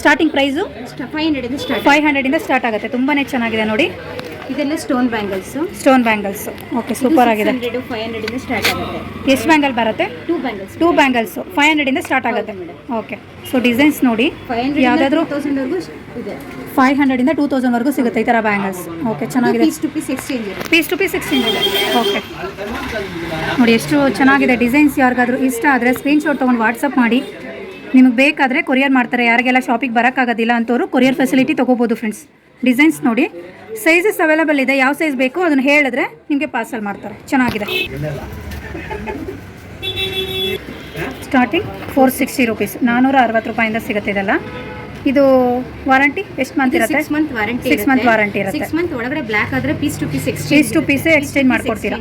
[SPEAKER 2] ಸ್ಟಾರ್ಟಿಂಗ್ ಪ್ರೈಸು
[SPEAKER 1] ಫೈವ್ ಹಂಡ್ರೆಡ್ ಇಂದ ಸ್ಟಾರ್ಟ್
[SPEAKER 2] ಫೈವ್ ಹಂಡ್ರೆಡಿಂದ ಸ್ಟಾರ್ಟ್ ಆಗುತ್ತೆ. ತುಂಬಾ ಚೆನ್ನಾಗಿದೆ ನೋಡಿ.
[SPEAKER 1] ಇದೆಲ್ಲ stone bangles
[SPEAKER 2] stone bangles okay super ಆಗಿದೆ.
[SPEAKER 1] ಹಂಡ್ರೆಡ್ ಫೈವ್ ಹಂಡ್ರೆಡ್ ಇಂದ ಸ್ಟಾರ್ಟ್ ಆಗುತ್ತೆ.
[SPEAKER 2] ಎಷ್ಟು ಬ್ಯಾಂಗಲ್ ಬರುತ್ತೆ.
[SPEAKER 1] Two bangles
[SPEAKER 2] two bangles five ಹಂಡ್ರೆಡಿಂದ start ಆಗುತ್ತೆ. ಓಕೆ ಸೊ ಡಿಸೈನ್ಸ್ ನೋಡಿ.
[SPEAKER 1] ಹಂಡ್ರೆಡ್
[SPEAKER 2] ಯಾವುದಾದ್ರೂ
[SPEAKER 1] ತೌಸಂಡ್ ವರ್ಗೂ ಇದೆ.
[SPEAKER 2] ಫೈವ್ ಹಂಡ್ರೆಡಿಂದ ಟೂ ತೌಸಂಡ್ವರೆಗೂ ಸಿಗುತ್ತೆ ಈ ತರ ಬ್ಯಾಂಗಲ್ಸ್ ಓಕೆ ಚೆನ್ನಾಗಿದೆ.
[SPEAKER 1] Piece to piece exchange
[SPEAKER 2] piece to piece exchange ಇದೆ. ಓಕೆ ನೋಡಿ ಎಷ್ಟು ಚೆನ್ನಾಗಿದೆ ಡಿಸೈನ್ಸ್ ಯಾರಿಗಾದ್ರೂ ಇಷ್ಟ ಆದರೆ ಸ್ಕ್ರೀನ್ಶಾಟ್ ತೊಗೊಂಡು ವಾಟ್ಸಪ್ ಮಾಡಿ. ನಿಮಗೆ ಬೇಕಾದರೆ ಕೊರಿಯರ್ ಮಾಡ್ತಾರೆ. ಯಾರಿಗೆಲ್ಲ ಶಾಪಿಗೆ ಬರೋಕ್ಕಾಗೋದಿಲ್ಲ ಅಂತವರು ಕೊರಿಯರ್ ಫೆಸಿಲಿಟಿ ತೊಗೋಬೋದು ಫ್ರೆಂಡ್ಸ್ ಡಿಸೈನ್ಸ್ ನೋಡಿ. ಸೈಜಸ್ ಅವೈಲೇಬಲ್ ಇದೆ. ಯಾವ ಸೈಜ್ ಬೇಕು ಅದನ್ನು ಹೇಳಿದ್ರೆ ನಿಮಗೆ ಪಾರ್ಸಲ್ ಮಾಡ್ತಾರೆ. ಚೆನ್ನಾಗಿದೆ. ಸ್ಟಾರ್ಟಿಂಗ್ ಫೋರ್ ಸಿಕ್ಸ್ಟಿ ರುಪೀಸ್ ನಾನ್ನೂರ ಅರವತ್ತು ರೂಪಾಯಿಂದ ಸಿಗುತ್ತೆ ಇದೆಲ್ಲ. ಇದು ವಾರಂಟಿ ಎಷ್ಟು ಮಂತ್ ಇರುತ್ತೆ?
[SPEAKER 1] Six month warranty
[SPEAKER 2] six month warranty ಇರುತ್ತೆ.
[SPEAKER 1] ಸಿಕ್ಸ್ ಮಂತ್ ಒಳಗಡೆ ಬ್ಲಾಕ್ ಆದ್ರೆ piece to piece exchange
[SPEAKER 2] piece to piece exchange ಮಾಡ್ಕೊಡ್ತೀರಾ?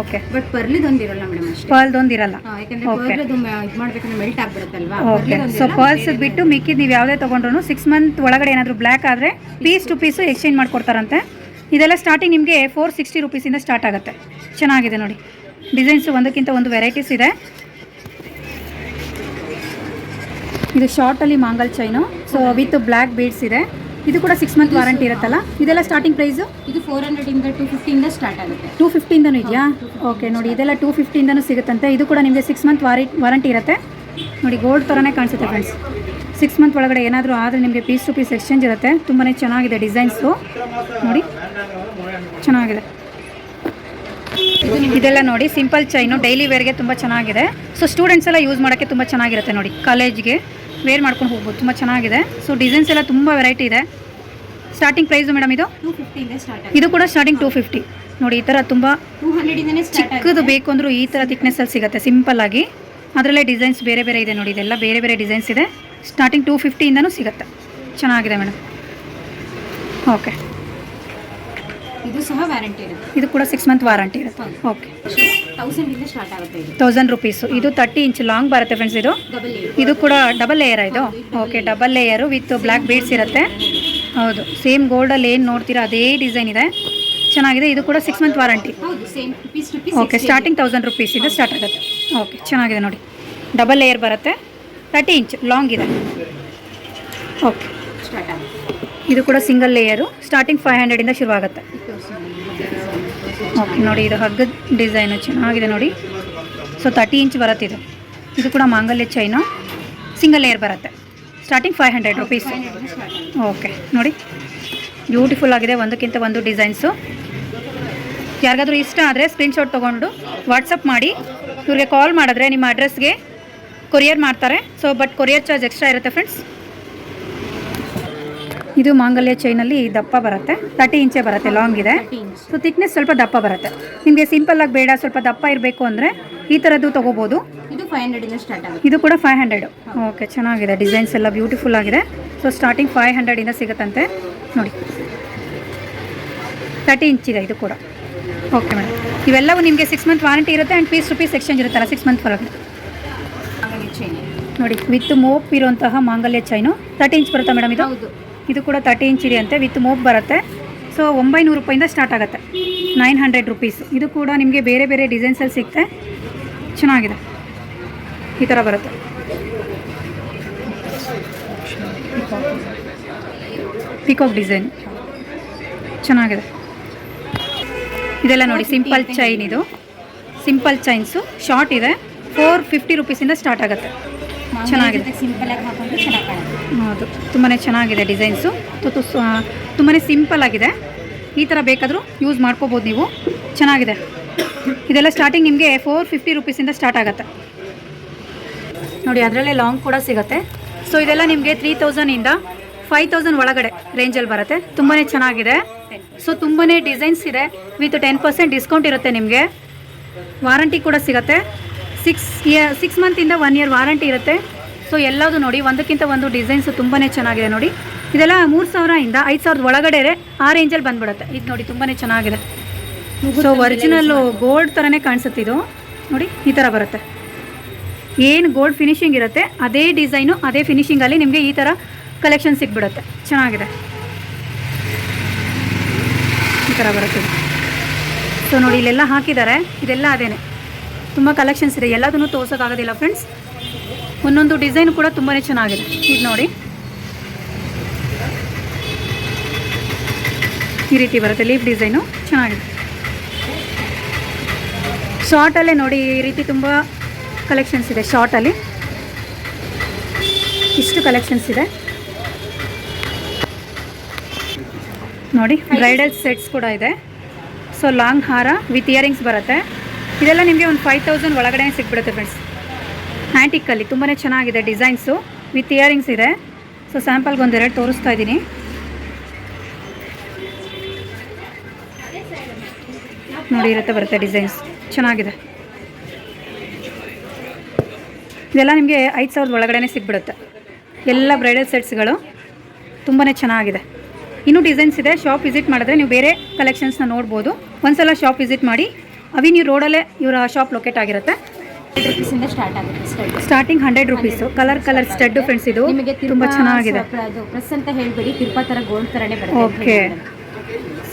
[SPEAKER 2] ಓಕೆ
[SPEAKER 1] ಬಟ್ ಪರ್ಲಿದೊಂದು ಇರಲ್ಲ ಮೇಡಮ್ ಅಷ್ಟೇ.
[SPEAKER 2] ಪರ್ಲ್ದೊಂದು ಇರಲ್ಲ.
[SPEAKER 1] ಹಾ, ಯಾಕಂದ್ರೆ
[SPEAKER 2] Okay.
[SPEAKER 1] ಪರ್ಲಿದು ಇದು ಮಾಡ್ಬೇಕಂದ್ರೆ ಮೆಲ್ಟ್ ಆಗ್ಬಿಡುತ್ತಲ್ವಾ?
[SPEAKER 2] ಓಕೆ ಸೊ ಪರ್ಲ್ಸ್ ಬಿಟ್ಟು ಮಿಕ್ಕಿದ್ ನೀವು ಯಾವುದೇ ತೊಗೊಂಡ್ರು ಸಿಕ್ಸ್ ಮಂತ್ ಒಳಗಡೆ ಏನಾದರೂ ಬ್ಲ್ಯಾಕ್ ಆದರೆ ಪೀಸ್ ಟು ಪೀಸು ಎಕ್ಸ್ಚೇಂಜ್ ಮಾಡ್ಕೊಡ್ತಾರಂತೆ. ಇದೆಲ್ಲ ಸ್ಟಾರ್ಟಿಂಗ್ ನಿಮಗೆ ಫೋರ್ ಸಿಕ್ಸ್ಟಿ ರುಪೀಸಿಂದ ಸ್ಟಾರ್ಟ್ ಆಗುತ್ತೆ. ಚೆನ್ನಾಗಿದೆ ನೋಡಿ. ಡಿಸೈನ್ಸು ಒಂದಕ್ಕಿಂತ ಒಂದು ವೆರೈಟೀಸ್ ಇದೆ. ಇದು ಶಾರ್ಟಲ್ಲಿ ಮಾಂಗಲ್ chain so with black beads ಇದೆ. ಇದು ಕೂಡ ಸಿಕ್ಸ್ ಮಂತ್ ವಾರಂಟಿ ಇರುತ್ತಲ್ಲ? ಇದೆಲ್ಲ ಸ್ಟಾರ್ಟಿಂಗ್ ಪ್ರೈಸು
[SPEAKER 1] ಇದು ಫೋರ್ ಹಂಡ್ರೆಡ್ ಇಂದ ಟು ಫಿಫ್ಟಿ ಇಂದ ಸ್ಟಾರ್ಟ್ ಆಗುತ್ತೆ.
[SPEAKER 2] ಟೂ ಫಿಫ್ಟಿಯಿಂದನೂ ಇದೆಯಾ? ಓಕೆ ನೋಡಿ ಇದೆಲ್ಲ ಟೂ ಫಿಫ್ಟಿಯಿಂದನೂ ಸಿಗುತ್ತಂತೆ. ಇದು ಕೂಡ ನಿಮಗೆ ಸಿಕ್ಸ್ ಮಂತ್ ವಾರಿ ವಾರಂಟಿ ಇರುತ್ತೆ. ನೋಡಿ ಗೋಲ್ಡ್ ಥರನೇ ಕಾಣಿಸುತ್ತೆ ಫ್ರೆಂಡ್ಸ್ ಸಿಕ್ಸ್ ಮಂತ್ ಒಳಗಡೆ ಏನಾದರೂ ಆದರೆ ನಿಮಗೆ ಪೀಸ್ ಟು ಪೀಸ್ ಎಕ್ಸ್ಚೇಂಜ್ ಇರುತ್ತೆ. ತುಂಬಾ ಚೆನ್ನಾಗಿದೆ ಡಿಸೈನ್ಸು ನೋಡಿ ಚೆನ್ನಾಗಿದೆ. ಇದೆಲ್ಲ ನೋಡಿ ಸಿಂಪಲ್ ಚೈನು ಡೈಲಿ ವೇರ್ಗೆ ತುಂಬ ಚೆನ್ನಾಗಿದೆ. ಸೊ ಸ್ಟೂಡೆಂಟ್ಸ್ ಎಲ್ಲ ಯೂಸ್ ಮಾಡೋಕ್ಕೆ ತುಂಬ ಚೆನ್ನಾಗಿರುತ್ತೆ ನೋಡಿ ಕಾಲೇಜ್ಗೆ ವೇರ್ ಮಾಡ್ಕೊಂಡು ಹೋಗ್ಬೋದು. ತುಂಬ ಚೆನ್ನಾಗಿದೆ. ಸೊ ಡಿಸೈನ್ಸ್ ಎಲ್ಲ ತುಂಬ ವೆರೈಟಿ ಇದೆ. ಸ್ಟಾರ್ಟಿಂಗ್ ಪ್ರೈಸು ಮೇಡಮ್ ಇದು?
[SPEAKER 1] ಟೂ ಸ್ಟಾರ್ಟ್
[SPEAKER 2] ಇದು ಕೂಡ ಸ್ಟಾರ್ಟಿಂಗ್ ಟೂ ಫಿಫ್ಟಿ ನೋಡಿ ಈ ಥರ ತುಂಬ
[SPEAKER 1] ಟೂ
[SPEAKER 2] ಚಿಕ್ಕದು ಬೇಕು ಅಂದರೂ ಈ ಥರ ಥಿಕ್ನೆಸ್ಸಲ್ಲಿ ಸಿಗುತ್ತೆ ಸಿಂಪಲ್ ಆಗಿ. ಅದರಲ್ಲೇ ಡಿಸೈನ್ಸ್ ಬೇರೆ ಬೇರೆ ಇದೆ ನೋಡಿ ಇದೆಲ್ಲ ಬೇರೆ ಬೇರೆ ಡಿಸೈನ್ಸ್ ಇದೆ. ಸ್ಟಾರ್ಟಿಂಗ್ ಟೂ ಫಿಫ್ಟಿಯಿಂದನೂ ಸಿಗುತ್ತೆ. ಚೆನ್ನಾಗಿದೆ ಮೇಡಮ್ ಓಕೆ
[SPEAKER 1] ಇದು ಸಹ ವ್ಯಾರಂಟಿ ಇದೆ
[SPEAKER 2] ಇದು ಕೂಡ ಸಿಕ್ಸ್ ಮಂತ್ ವಾರಂಟಿ ಇರುತ್ತೆ. ಓಕೆ
[SPEAKER 1] ಸ್ಟಾರ್ಟ್ ಆಗುತ್ತೆ ಇದು.
[SPEAKER 2] ತೌಸಂಡ್ ರುಪೀಸು ಇದು ತರ್ಟಿ ಇಂಚ್ ಲಾಂಗ್ ಬರುತ್ತೆ ಫ್ರೆಂಡ್ಸ್ ಇದು?
[SPEAKER 1] ಡಬಲ್
[SPEAKER 2] ಇದು ಕೂಡ ಡಬಲ್ ಲೇಯರ್ ಇದು. Okay double layer with black beads ಇರುತ್ತೆ. ಹೌದು ಸೇಮ್ ಗೋಲ್ಡಲ್ಲಿ ಏನು ನೋಡ್ತೀರಾ ಅದೇ ಡಿಸೈನ್ ಇದೆ. ಚೆನ್ನಾಗಿದೆ ಇದು ಕೂಡ ಸಿಕ್ಸ್ ಮಂತ್ ವಾರಂಟಿ
[SPEAKER 1] ಹೌದು same piece to piece
[SPEAKER 2] okay starting thousand rupees ಇದು ಸ್ಟಾರ್ಟ್ ಆಗುತ್ತೆ. ಓಕೆ ಚೆನ್ನಾಗಿದೆ ನೋಡಿ. ಡಬಲ್ ಲೇಯರ್ ಬರುತ್ತೆ. ತರ್ಟಿ ಇಂಚ್ ಲಾಂಗ್ ಇದೆ. ಓಕೆ
[SPEAKER 1] ಸ್ಟಾರ್ಟ್ ಆಗುತ್ತೆ.
[SPEAKER 2] ಇದು ಕೂಡ ಸಿಂಗಲ್ ಲೇಯರು ಸ್ಟಾರ್ಟಿಂಗ್ ಫೈವ್ ಹಂಡ್ರೆಡಿಂದ ಶುರುವಾಗುತ್ತೆ. ಓಕೆ, ನೋಡಿ ಇದು ಹಗ್ಗದ ಡಿಸೈನು ಚೆನ್ನಾಗಿದೆ ನೋಡಿ. ಸೊ ತರ್ಟಿ ಇಂಚ್ ಬರುತ್ತೆ ಇದು. ಇದು ಕೂಡ ಮಾಂಗಲ್ಯ ಚೈನು ಸಿಂಗಲ್ ಲೇಯರ್ ಬರುತ್ತೆ. Starting five hundred rupees okay ನೋಡಿ. ಬ್ಯೂಟಿಫುಲ್ ಆಗಿದೆ. ಒಂದಕ್ಕಿಂತ ಒಂದು ಡಿಸೈನ್ಸು ಯಾರಿಗಾದ್ರೂ ಇಷ್ಟ ಆದರೆ ಸ್ಕ್ರೀನ್ಶಾಟ್ ತೊಗೊಂಡು ವಾಟ್ಸಪ್ ಮಾಡಿ. ಇವ್ರಿಗೆ ಕಾಲ್ ಮಾಡಿದ್ರೆ ನಿಮ್ಮ ಅಡ್ರೆಸ್ಗೆ ಕೊರಿಯರ್ ಮಾಡ್ತಾರೆ. So but courier charge extra ಇರುತ್ತೆ ಫ್ರೆಂಡ್ಸ್ ಇದು ಮಾಂಗಲ್ಯ ಚೈನಲ್ಲಿ ದಪ್ಪ ಬರುತ್ತೆ. ತರ್ಟಿ ಇಂಚೆ ಬರುತ್ತೆ ಲಾಂಗ್ ಇದೆ. ಸೊ ತಿಕ್ನೆಸ್ ಸ್ವಲ್ಪ ದಪ್ಪ ಬರುತ್ತೆ. ನಿಮಗೆ ಸಿಂಪಲ್ ಆಗಿ ಬೇಡ ಸ್ವಲ್ಪ ದಪ್ಪ ಇರಬೇಕು ಅಂದರೆ ಈ ಥರದ್ದು ತಗೋಬಹುದು
[SPEAKER 1] ಇದು ಫೈವ್ ಸ್ಟಾರ್ಟ್ ಆಗುತ್ತೆ.
[SPEAKER 2] ಇದು ಕೂಡ ಫೈವ್ ಹಂಡ್ರೆಡು ಓಕೆ ಚೆನ್ನಾಗಿದೆ. ಡಿಸೈನ್ಸ್ ಎಲ್ಲ ಬ್ಯೂಟಿಫುಲ್ ಆಗಿದೆ. ಸೊ ಸ್ಟಾರ್ಟಿಂಗ್ ಫೈವ್ ಹಂಡ್ರೆಡಿಂದ ಸಿಗುತ್ತಂತೆ. ನೋಡಿ. ತರ್ಟಿ ಇಂಚ್ ಇದೆ ಇದು ಕೂಡ. ಓಕೆ ಮೇಡಮ್ ಇವೆಲ್ಲವೂ ನಿಮಗೆ ಸಿಕ್ಸ್ ಮಂತ್ ವಾರಂಟಿ ಇರುತ್ತೆ ಆ್ಯಂಡ್ ಪೀಸ್ ರುಪೀಸ್ ಎಕ್ಸ್ಚೇಂಜ್ ಇರುತ್ತಲ್ಲ ಸಿಕ್ಸ್ ಮಂತ್
[SPEAKER 1] ಒಳಗೆ
[SPEAKER 2] ನೋಡಿ ವಿತ್ ಮೋಪ್ ಇರುವಂತಹ ಮಾಂಗಲ್ಯ ಚೈನು ತರ್ಟಿ ಇಂಚ್ ಬರುತ್ತಾ ಮೇಡಮ್ ಇದು?
[SPEAKER 1] ಹೌದು.
[SPEAKER 2] ಇದು ಕೂಡ ತರ್ಟಿ ಇಂಚ್ ಇದೆ ಅಂತೆ ವಿತ್ ಮೋಪ್ ಬರುತ್ತೆ. ಸೊ ಒಂಬೈನೂರು ರೂಪಾಯಿಂದ ಸ್ಟಾರ್ಟ್ ಆಗುತ್ತೆ. ನೈನ್ ಹಂಡ್ರೆಡ್ ರುಪೀಸ್ ಇದು ಕೂಡ ನಿಮಗೆ ಬೇರೆ ಬೇರೆ ಡಿಸೈನ್ಸಲ್ಲಿ ಸಿಗುತ್ತೆ ಚೆನ್ನಾಗಿದೆ. ಈ ಥರ ಬರುತ್ತೆ. ಪಿಕಾಕ್ ಡಿಸೈನ್ ಚೆನ್ನಾಗಿದೆ. ಇದೆಲ್ಲ ನೋಡಿ ಸಿಂಪಲ್ ಚೈನ್ ಇದು. ಸಿಂಪಲ್ ಚೈನ್ಸು ಶಾರ್ಟ್ ಇದೆ. ಫೋರ್ ಫಿಫ್ಟಿ ರುಪೀಸಿಂದ ಸ್ಟಾರ್ಟ್ ಆಗುತ್ತೆ. ಚೆನ್ನಾಗಿದೆ.
[SPEAKER 1] ಚೆನ್ನಾಗಿ ಕಾಣುತ್ತೆ
[SPEAKER 2] ಹೌದು ತುಂಬಾ ಚೆನ್ನಾಗಿದೆ ಡಿಸೈನ್ಸು. ತುಂಬಾ ಸಿಂಪಲ್ ಆಗಿದೆ. ಈ ಥರ ಬೇಕಾದರೂ ಯೂಸ್ ಮಾಡ್ಕೋಬೋದು ನೀವು. ಚೆನ್ನಾಗಿದೆ. ಇದೆಲ್ಲ ಸ್ಟಾರ್ಟಿಂಗ್ ನಿಮಗೆ ಫೋರ್ ಫಿಫ್ಟಿ ರುಪೀಸಿಂದ ಸ್ಟಾರ್ಟ್ ಆಗುತ್ತೆ. ನೋಡಿ ಅದರಲ್ಲೇ ಲಾಂಗ್ ಕೂಡ ಸಿಗುತ್ತೆ. ಸೊ ಇದೆಲ್ಲ ನಿಮಗೆ ತ್ರೀ ತೌಸಂಡಿಂದ ಫೈವ್ ತೌಸಂಡ್ ಒಳಗಡೆ ರೇಂಜಲ್ಲಿ ಬರುತ್ತೆ. ತುಂಬಾ ಚೆನ್ನಾಗಿದೆ. ಸೊ ತುಂಬಾ ಡಿಸೈನ್ಸ್ ಇದೆ. ವಿತ್ ಟೆನ್ ಪರ್ಸೆಂಟ್ ಡಿಸ್ಕೌಂಟ್ ಇರುತ್ತೆ ನಿಮಗೆ. ವಾರಂಟಿ ಕೂಡ ಸಿಗುತ್ತೆ. ಸಿಕ್ಸ್ ಇಯರ್ ಸಿಕ್ಸ್ ಮಂತಿಂದ ಒನ್ ಇಯರ್ ವಾರಂಟಿ ಇರುತ್ತೆ. ಸೊ ಎಲ್ಲದು ನೋಡಿ ಒಂದಕ್ಕಿಂತ ಒಂದು ಡಿಸೈನ್ಸ್ ತುಂಬಾ ಚೆನ್ನಾಗಿದೆ ನೋಡಿ. ಇದೆಲ್ಲ ಮೂರು ಸಾವಿರದಿಂದ ಐದು ಸಾವಿರದ ಒಳಗಡೆ ಆ ರೇಂಜಲ್ಲಿ ಬಂದ್ಬಿಡುತ್ತೆ. ಇದು ನೋಡಿ ತುಂಬಾ ಚೆನ್ನಾಗಿದೆ. ಸೊ ಒರಿಜಿನಲ್ಲು ಗೋಲ್ಡ್ ಥರನೇ ಕಾಣಿಸುತ್ತೆ ಇದು. ನೋಡಿ ಈ ಥರ ಬರುತ್ತೆ. ಏನು ಗೋಲ್ಡ್ ಫಿನಿಶಿಂಗ್ ಇರುತ್ತೆ ಅದೇ ಡಿಸೈನು ಅದೇ ಫಿನಿಷಿಂಗಲ್ಲಿ ನಿಮಗೆ ಈ ಥರ ಕಲೆಕ್ಷನ್ ಸಿಕ್ಬಿಡುತ್ತೆ ಚೆನ್ನಾಗಿದೆ. ಈ ಥರ ಬರುತ್ತೆ ಸೊ ನೋಡಿ ಇಲ್ಲೆಲ್ಲ ಹಾಕಿದ್ದಾರೆ. ಇದೆಲ್ಲ ಅದೇನೆ. ತುಂಬ ಕಲೆಕ್ಷನ್ಸ್ ಇದೆ. ಎಲ್ಲದನ್ನು ತೋರ್ಸೋಕ್ಕಾಗೋದಿಲ್ಲ ಫ್ರೆಂಡ್ಸ್ ಒಂದೊಂದು ಡಿಸೈನ್ ಕೂಡ ತುಂಬಾ ಚೆನ್ನಾಗಿದೆ. ಇದು ನೋಡಿ. ಈ ರೀತಿ ಬರುತ್ತೆ ಲೀಫ್ ಡಿಸೈನು ಚೆನ್ನಾಗಿದೆ. ಶಾರ್ಟಲ್ಲೇ ನೋಡಿ, ಈ ರೀತಿ ತುಂಬ ಕಲೆಕ್ಷನ್ಸ್ ಇದೆ ಶಾರ್ಟಲ್ಲಿ ಇಷ್ಟು ಕಲೆಕ್ಷನ್ಸ್ ಇದೆ. ನೋಡಿ ಬ್ರೈಡಲ್ ಸೆಟ್ಸ್ ಕೂಡ ಇದೆ. ಸೊ ಲಾಂಗ್ ಹಾರ ವಿತ್ ಇಯರಿಂಗ್ಸ್ ಬರುತ್ತೆ. ಇದೆಲ್ಲ ನಿಮಗೆ ಒಂದು ಫೈವ್ ತೌಸಂಡ್ ಒಳಗಡೆ ಸಿಕ್ಬಿಡುತ್ತೆ ಫ್ರೆಂಡ್ಸ್ ಆ್ಯಂಟಿಕ್ಕಲ್ಲಿ ತುಂಬಾ ಚೆನ್ನಾಗಿದೆ ಡಿಸೈನ್ಸು ವಿತ್ ಇಯರಿಂಗ್ಸ್ ಇದೆ. ಸೊ ಸ್ಯಾಂಪಲ್ಗೆ ಒಂದೆರಡು ತೋರಿಸ್ತಾ ಇದ್ದೀನಿ. ನೋಡಿ, ಇರುತ್ತೆ, ಬರುತ್ತೆ ಡಿಸೈನ್ಸ್ ಚೆನ್ನಾಗಿದೆ. ಇದೆಲ್ಲ ನಿಮಗೆ ಐದು ಸಾವಿರದ ಒಳಗಡೆ ಸಿಕ್ಬಿಡುತ್ತೆ ಎಲ್ಲ ಬ್ರೈಡಲ್ ಸೆಟ್ಸ್ಗಳು ತುಂಬಾ ಚೆನ್ನಾಗಿದೆ. ಇನ್ನೂ ಡಿಸೈನ್ಸ್ ಇದೆ. ಶಾಪ್ ವಿಸಿಟ್ ಮಾಡಿದ್ರೆ ನೀವು ಬೇರೆ ಕಲೆಕ್ಷನ್ಸ್ನ ನೋಡ್ಬೋದು. ಒಂದ್ಸಲ ಶಾಪ್ ವಿಸಿಟ್ ಮಾಡಿ ಅವಿನ್ಯೂ ರೋಡಲ್ಲೇ ಇವರ ಶಾಪ್ ಲೊಕೇಟ್ ಆಗಿರುತ್ತೆ.
[SPEAKER 1] ರುಪೀಸಿಂದ ಸ್ಟಾರ್ಟ್ ಆಗುತ್ತೆ stud
[SPEAKER 2] starting hundred rupees colour colour stud friends ಇದು.
[SPEAKER 1] ನಿಮಗೆ
[SPEAKER 2] ತುಂಬ ಚೆನ್ನಾಗಿದೆ.
[SPEAKER 1] ಅದು ಪ್ರೆಸ್ ಅಂತ ಹೇಳ್ಬೇಡಿ. ತಿರ್ಪಾ ತರ ಗೋಲ್ಡ್
[SPEAKER 2] ಓಕೆ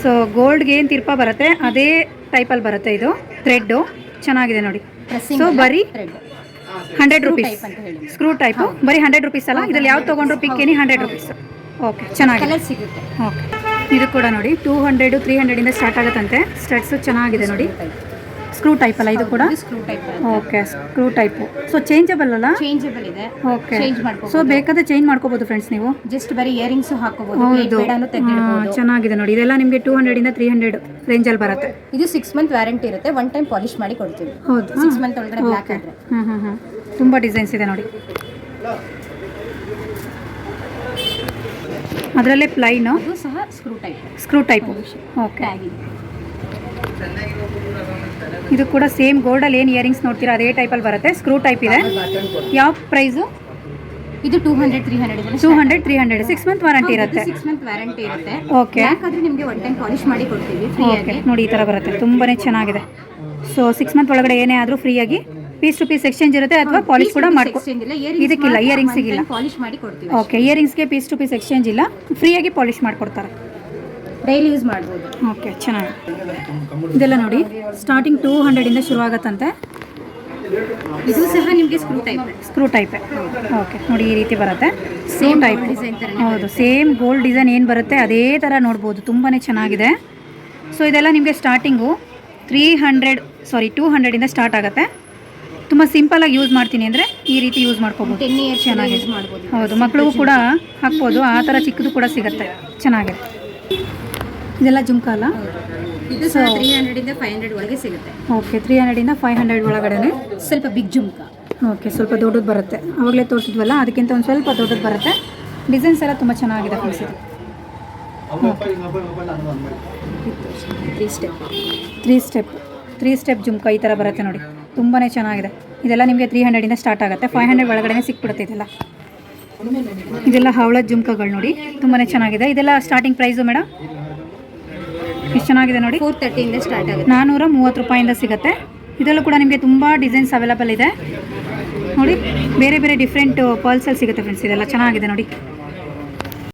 [SPEAKER 2] ಸೊ ಗೋಲ್ಡ್ಗೆ ಏನು ತಿರ್ಪ ಬರುತ್ತೆ? ಅದೇ ಟೈಪಲ್ಲಿ ಬರುತ್ತೆ ಇದು. ಥ್ರೆಡ್ ಚೆನ್ನಾಗಿದೆ ನೋಡಿ. ಸೊ ಬರೀ hundred rupees
[SPEAKER 1] type
[SPEAKER 2] screw type ಬರೀ ಹಂಡ್ರೆಡ್ ರುಪೀಸ್ ಅಲ್ಲ? ಇದ್ರಲ್ಲಿ ಯಾವ್ದು ತಗೊಂಡ್ರು pick any? Hundred rupees okay
[SPEAKER 1] ಸಿಗುತ್ತೆ.
[SPEAKER 2] ಓಕೆ ಇದು ಕೂಡ ನೋಡಿ ಟೂ ಹಂಡ್ರೆಡು ತ್ರೀ ಹಂಡ್ರೆಡಿಂದ ಸ್ಟಾರ್ಟ್ ಆಗುತ್ತಂತೆ. ಸ್ಟಡ್ಸ್ ಚೆನ್ನಾಗಿದೆ ನೋಡಿ. ಸ್ಕ್ರೂ ಟೈಪ್ ಅಲ್ಲ ಇದು ಕೂಡ?
[SPEAKER 1] Screw type
[SPEAKER 2] okay screw type so changeable ಅಲ್ಲ?
[SPEAKER 1] ಚೇಂಜಬಲ್ ಇದೆ.
[SPEAKER 2] ಓಕೆ
[SPEAKER 1] ಚೇಂಜ್ ಮಾಡ್ಕೋಬಹುದು
[SPEAKER 2] ಸೊ ಬೇಕಾದ್ರೆ ಚೇಂಜ್ ಮಾಡ್ಕೋಬಹುದು ಫ್ರೆಂಡ್ಸ್ ನೀವು?
[SPEAKER 1] ಜಸ್ಟ್ ಬರೀ ಇಯರಿಂಗ್ಸ್ ಹಾಕೋಬಹುದು
[SPEAKER 2] ಹೌದು. ಚೆನ್ನಾಗಿದೆ ನೋಡಿ. ಇದೆಲ್ಲ ನಿಮಗೆ ಟೂ ಹಂಡ್ರೆಡಿಂದ ತ್ರೀ ಹಂಡ್ರೆಡ್ ರೇಂಜಲ್ಲಿ ಬರುತ್ತೆ.
[SPEAKER 1] ಇದು ಸಿಕ್ಸ್ ಮಂತ್ ವ್ಯಾರಂಟಿ ಇರುತ್ತೆ. ಒನ್ ಟೈಮ್ ಪಾಲಿಶ್ ಮಾಡಿ ಕೊಡ್ತೀವಿ.
[SPEAKER 2] ಹೌದು.
[SPEAKER 1] ಸಿಕ್ಸ್ ಮಂತ್ ಒಳಗಡೆ ಬ್ಲಾಕ್ ಆದ್ರೆ.
[SPEAKER 2] ಹ್ಮ್ ಹ್ಮ್ ಹ್ಞೂ ತುಂಬ ಡಿಸೈನ್ಸ್ ಇದೆ ನೋಡಿ. ಅದರಲ್ಲೇ ಪ್ಲೈನು
[SPEAKER 1] ಇದು ಸಹ screw type
[SPEAKER 2] screw type okay
[SPEAKER 1] tag ಇದೆ
[SPEAKER 2] ಕೂಡ ಸೇಮ್ ಗೋಲ್ಡಲ್ಲಿ ಏನು ಇಯರಿಂಗ್ಸ್ ನೋಡ್ತೀರಾ? ಅದೇ ಟೈಪಲ್ಲಿ ಬರುತ್ತೆ. ಸ್ಕ್ರೂ ಟೈಪ್ ಇದೆ. ಯಾವ ಪ್ರೈಸು
[SPEAKER 1] ಇದು two hundred three hundred
[SPEAKER 2] two hundred three hundred six month warranty ಇರುತ್ತೆ.
[SPEAKER 1] ಸಿಕ್ಸ್ ಮಂತ್ ಇರುತ್ತೆ.
[SPEAKER 2] ಓಕೆ
[SPEAKER 1] ಯಾಕಂದ್ರೆ ನಿಮಗೆ ಒನ್ ಟೈಮ್ ಪಾಲಿಶ್ ಮಾಡಿ ಕೊಡ್ತೀವಿ
[SPEAKER 2] ಓಕೆ ನೋಡಿ ಈ ಥರ ಬರುತ್ತೆ. ತುಂಬಾ ಚೆನ್ನಾಗಿದೆ. ಸೊ ಸಿಕ್ಸ್ ಮಂತ್ ಒಳಗಡೆ ಏನೇ ಆದರೂ ಫ್ರೀಯಾಗಿ ಪೀಸ್ ಟು ಪೀಸ್ ಎಕ್ಸ್ಚೇಂಜ್ ಇರುತ್ತೆ ಅಥವಾ ಪಾಲಿಶ್ ಕೂಡ ಮಾಡ್ಕೊ
[SPEAKER 1] ಇಯರಿಂಗ್ಸ್ ಇಲ್ಲ.
[SPEAKER 2] ಇದಕ್ಕಿಲ್ಲ
[SPEAKER 1] ಪಾಲಿಶ್ ಮಾಡಿ ಕೊಡ್ತೀವಿ
[SPEAKER 2] ಓಕೆ ಇಯರಿಂಗ್ಸ್ಗೆ ಪೀಸ್ ಟು ಪೀಸ್ ಎಕ್ಸ್ಚೇಂಜ್ ಇಲ್ಲ. ಫ್ರೀಯಾಗಿ ಪಾಲಿಶ್ ಮಾಡಿಕೊಡ್ತಾರೆ.
[SPEAKER 1] ಡೈಲಿ ಯೂಸ್ ಮಾಡ್ಬೋದು.
[SPEAKER 2] ಓಕೆ ಚೆನ್ನಾಗಿ. ಇದೆಲ್ಲ ನೋಡಿ ಸ್ಟಾರ್ಟಿಂಗ್ ಟೂ ಹಂಡ್ರೆಡಿಂದ ಶುರು ಆಗತ್ತಂತೆ
[SPEAKER 1] ಇದು ಸಹ ನಿಮಗೆ ಸ್ಕ್ರೂ ಟೈಪ್
[SPEAKER 2] ಸ್ಕ್ರೂ ಟೈಪೇ ಓಕೆ ನೋಡಿ ಈ ರೀತಿ ಬರುತ್ತೆ.
[SPEAKER 1] ಸೇಮ್
[SPEAKER 2] ಟೈಪ್ ಹೌದು ಸೇಮ್ ಗೋಲ್ಡ್ ಡಿಸೈನ್ ಏನು ಬರುತ್ತೆ ಅದೇ ಥರ ನೋಡ್ಬೋದು ತುಂಬಾ ಚೆನ್ನಾಗಿದೆ. ಸೊ ಇದೆಲ್ಲ ನಿಮಗೆ starting three hundred sorry two ಹಂಡ್ರೆಡಿಂದ start ಆಗುತ್ತೆ. ತುಂಬ ಸಿಂಪಲಾಗಿ ಯೂಸ್ ಮಾಡ್ತೀನಿ ಅಂದರೆ ಈ ರೀತಿ ಯೂಸ್ ಮಾಡ್ಕೋಬೋದು.
[SPEAKER 1] ಚೆನ್ನಾಗಿ
[SPEAKER 2] ಹೌದು ಮಕ್ಕಳಿಗೂ ಕೂಡ ಹಾಕ್ಬೋದು ಆ ಥರ ಚಿಕ್ಕದು ಕೂಡ ಸಿಗುತ್ತೆ. ಚೆನ್ನಾಗಿದೆ. ಇದೆಲ್ಲ ಜುಮ್ಕ ಅಲ್ಲ
[SPEAKER 1] ಇದು ಸಹ ತ್ರೀ ಹಂಡ್ರೆಡಿಂದ ಫೈವ್ ಹಂಡ್ರೆಡ್ ಒಳಗೆ ಸಿಗುತ್ತೆ.
[SPEAKER 2] ಓಕೆ ತ್ರೀ ಹಂಡ್ರೆಡಿಂದ ಫೈವ್ ಹಂಡ್ರೆಡ್ ಒಳಗಡೆ
[SPEAKER 1] ಸ್ವಲ್ಪ ಬಿಗ್ ಜುಮ್ಕ.
[SPEAKER 2] ಓಕೆ ಸ್ವಲ್ಪ ದೊಡ್ಡದು ಬರುತ್ತೆ. ಅವಾಗಲೇ ತೋರಿಸಿದ್ವಲ್ಲ ಅದಕ್ಕಿಂತ ಒಂದು ಸ್ವಲ್ಪ ದೊಡ್ಡದು ಬರುತ್ತೆ. ಡಿಸೈನ್ಸ್ ಎಲ್ಲ ತುಂಬ ಚೆನ್ನಾಗಿದೆ ಫ್ರೆಂಡ್ಸ್ ಇದು.
[SPEAKER 1] Three step
[SPEAKER 2] three step three step jhumka ಈ ಥರ ಬರುತ್ತೆ ನೋಡಿ. ತುಂಬಾ ಚೆನ್ನಾಗಿದೆ. ಇದೆಲ್ಲ ನಿಮಗೆ ತ್ರೀ ಹಂಡ್ರೆಡಿಂದ ಸ್ಟಾರ್ಟ್ ಆಗುತ್ತೆ. ಫೈವ್ ಹಂಡ್ರೆಡ್ ಒಳಗಡೆ ಸಿಕ್ಬಿಡುತ್ತೆ ಇದೆಲ್ಲ. ಇದೆಲ್ಲ ಹವಳದ ಜುಮ್ಕಗಳು ನೋಡಿ. ತುಂಬಾ ಚೆನ್ನಾಗಿದೆ. ಇದೆಲ್ಲ ಸ್ಟಾರ್ಟಿಂಗ್ ಪ್ರೈಸು ಮೇಡಮ್ ಎಷ್ಟು ಚೆನ್ನಾಗಿದೆ ನೋಡಿ.
[SPEAKER 1] ಫೋರ್ ತರ್ಟಿಯಿಂದ ಸ್ಟಾರ್ಟ್ ಆಗುತ್ತೆ.
[SPEAKER 2] ನಾನ್ನೂರ ಮೂವತ್ತು ರೂಪಾಯಿಂದ ಸಿಗುತ್ತೆ. ಇದರಲ್ಲೂ ಕೂಡ ನಿಮಗೆ ತುಂಬ ಡಿಸೈನ್ಸ್ ಅವೈಲಬಲ್ ಇದೆ. ನೋಡಿ ಬೇರೆ ಬೇರೆ ಡಿಫ್ರೆಂಟ್ ಪರ್ಲ್ಸಲ್ಲಿ ಸಿಗುತ್ತೆ ಫ್ರೆಂಡ್ಸ್ ಇದೆಲ್ಲ ಚೆನ್ನಾಗಿದೆ ನೋಡಿ.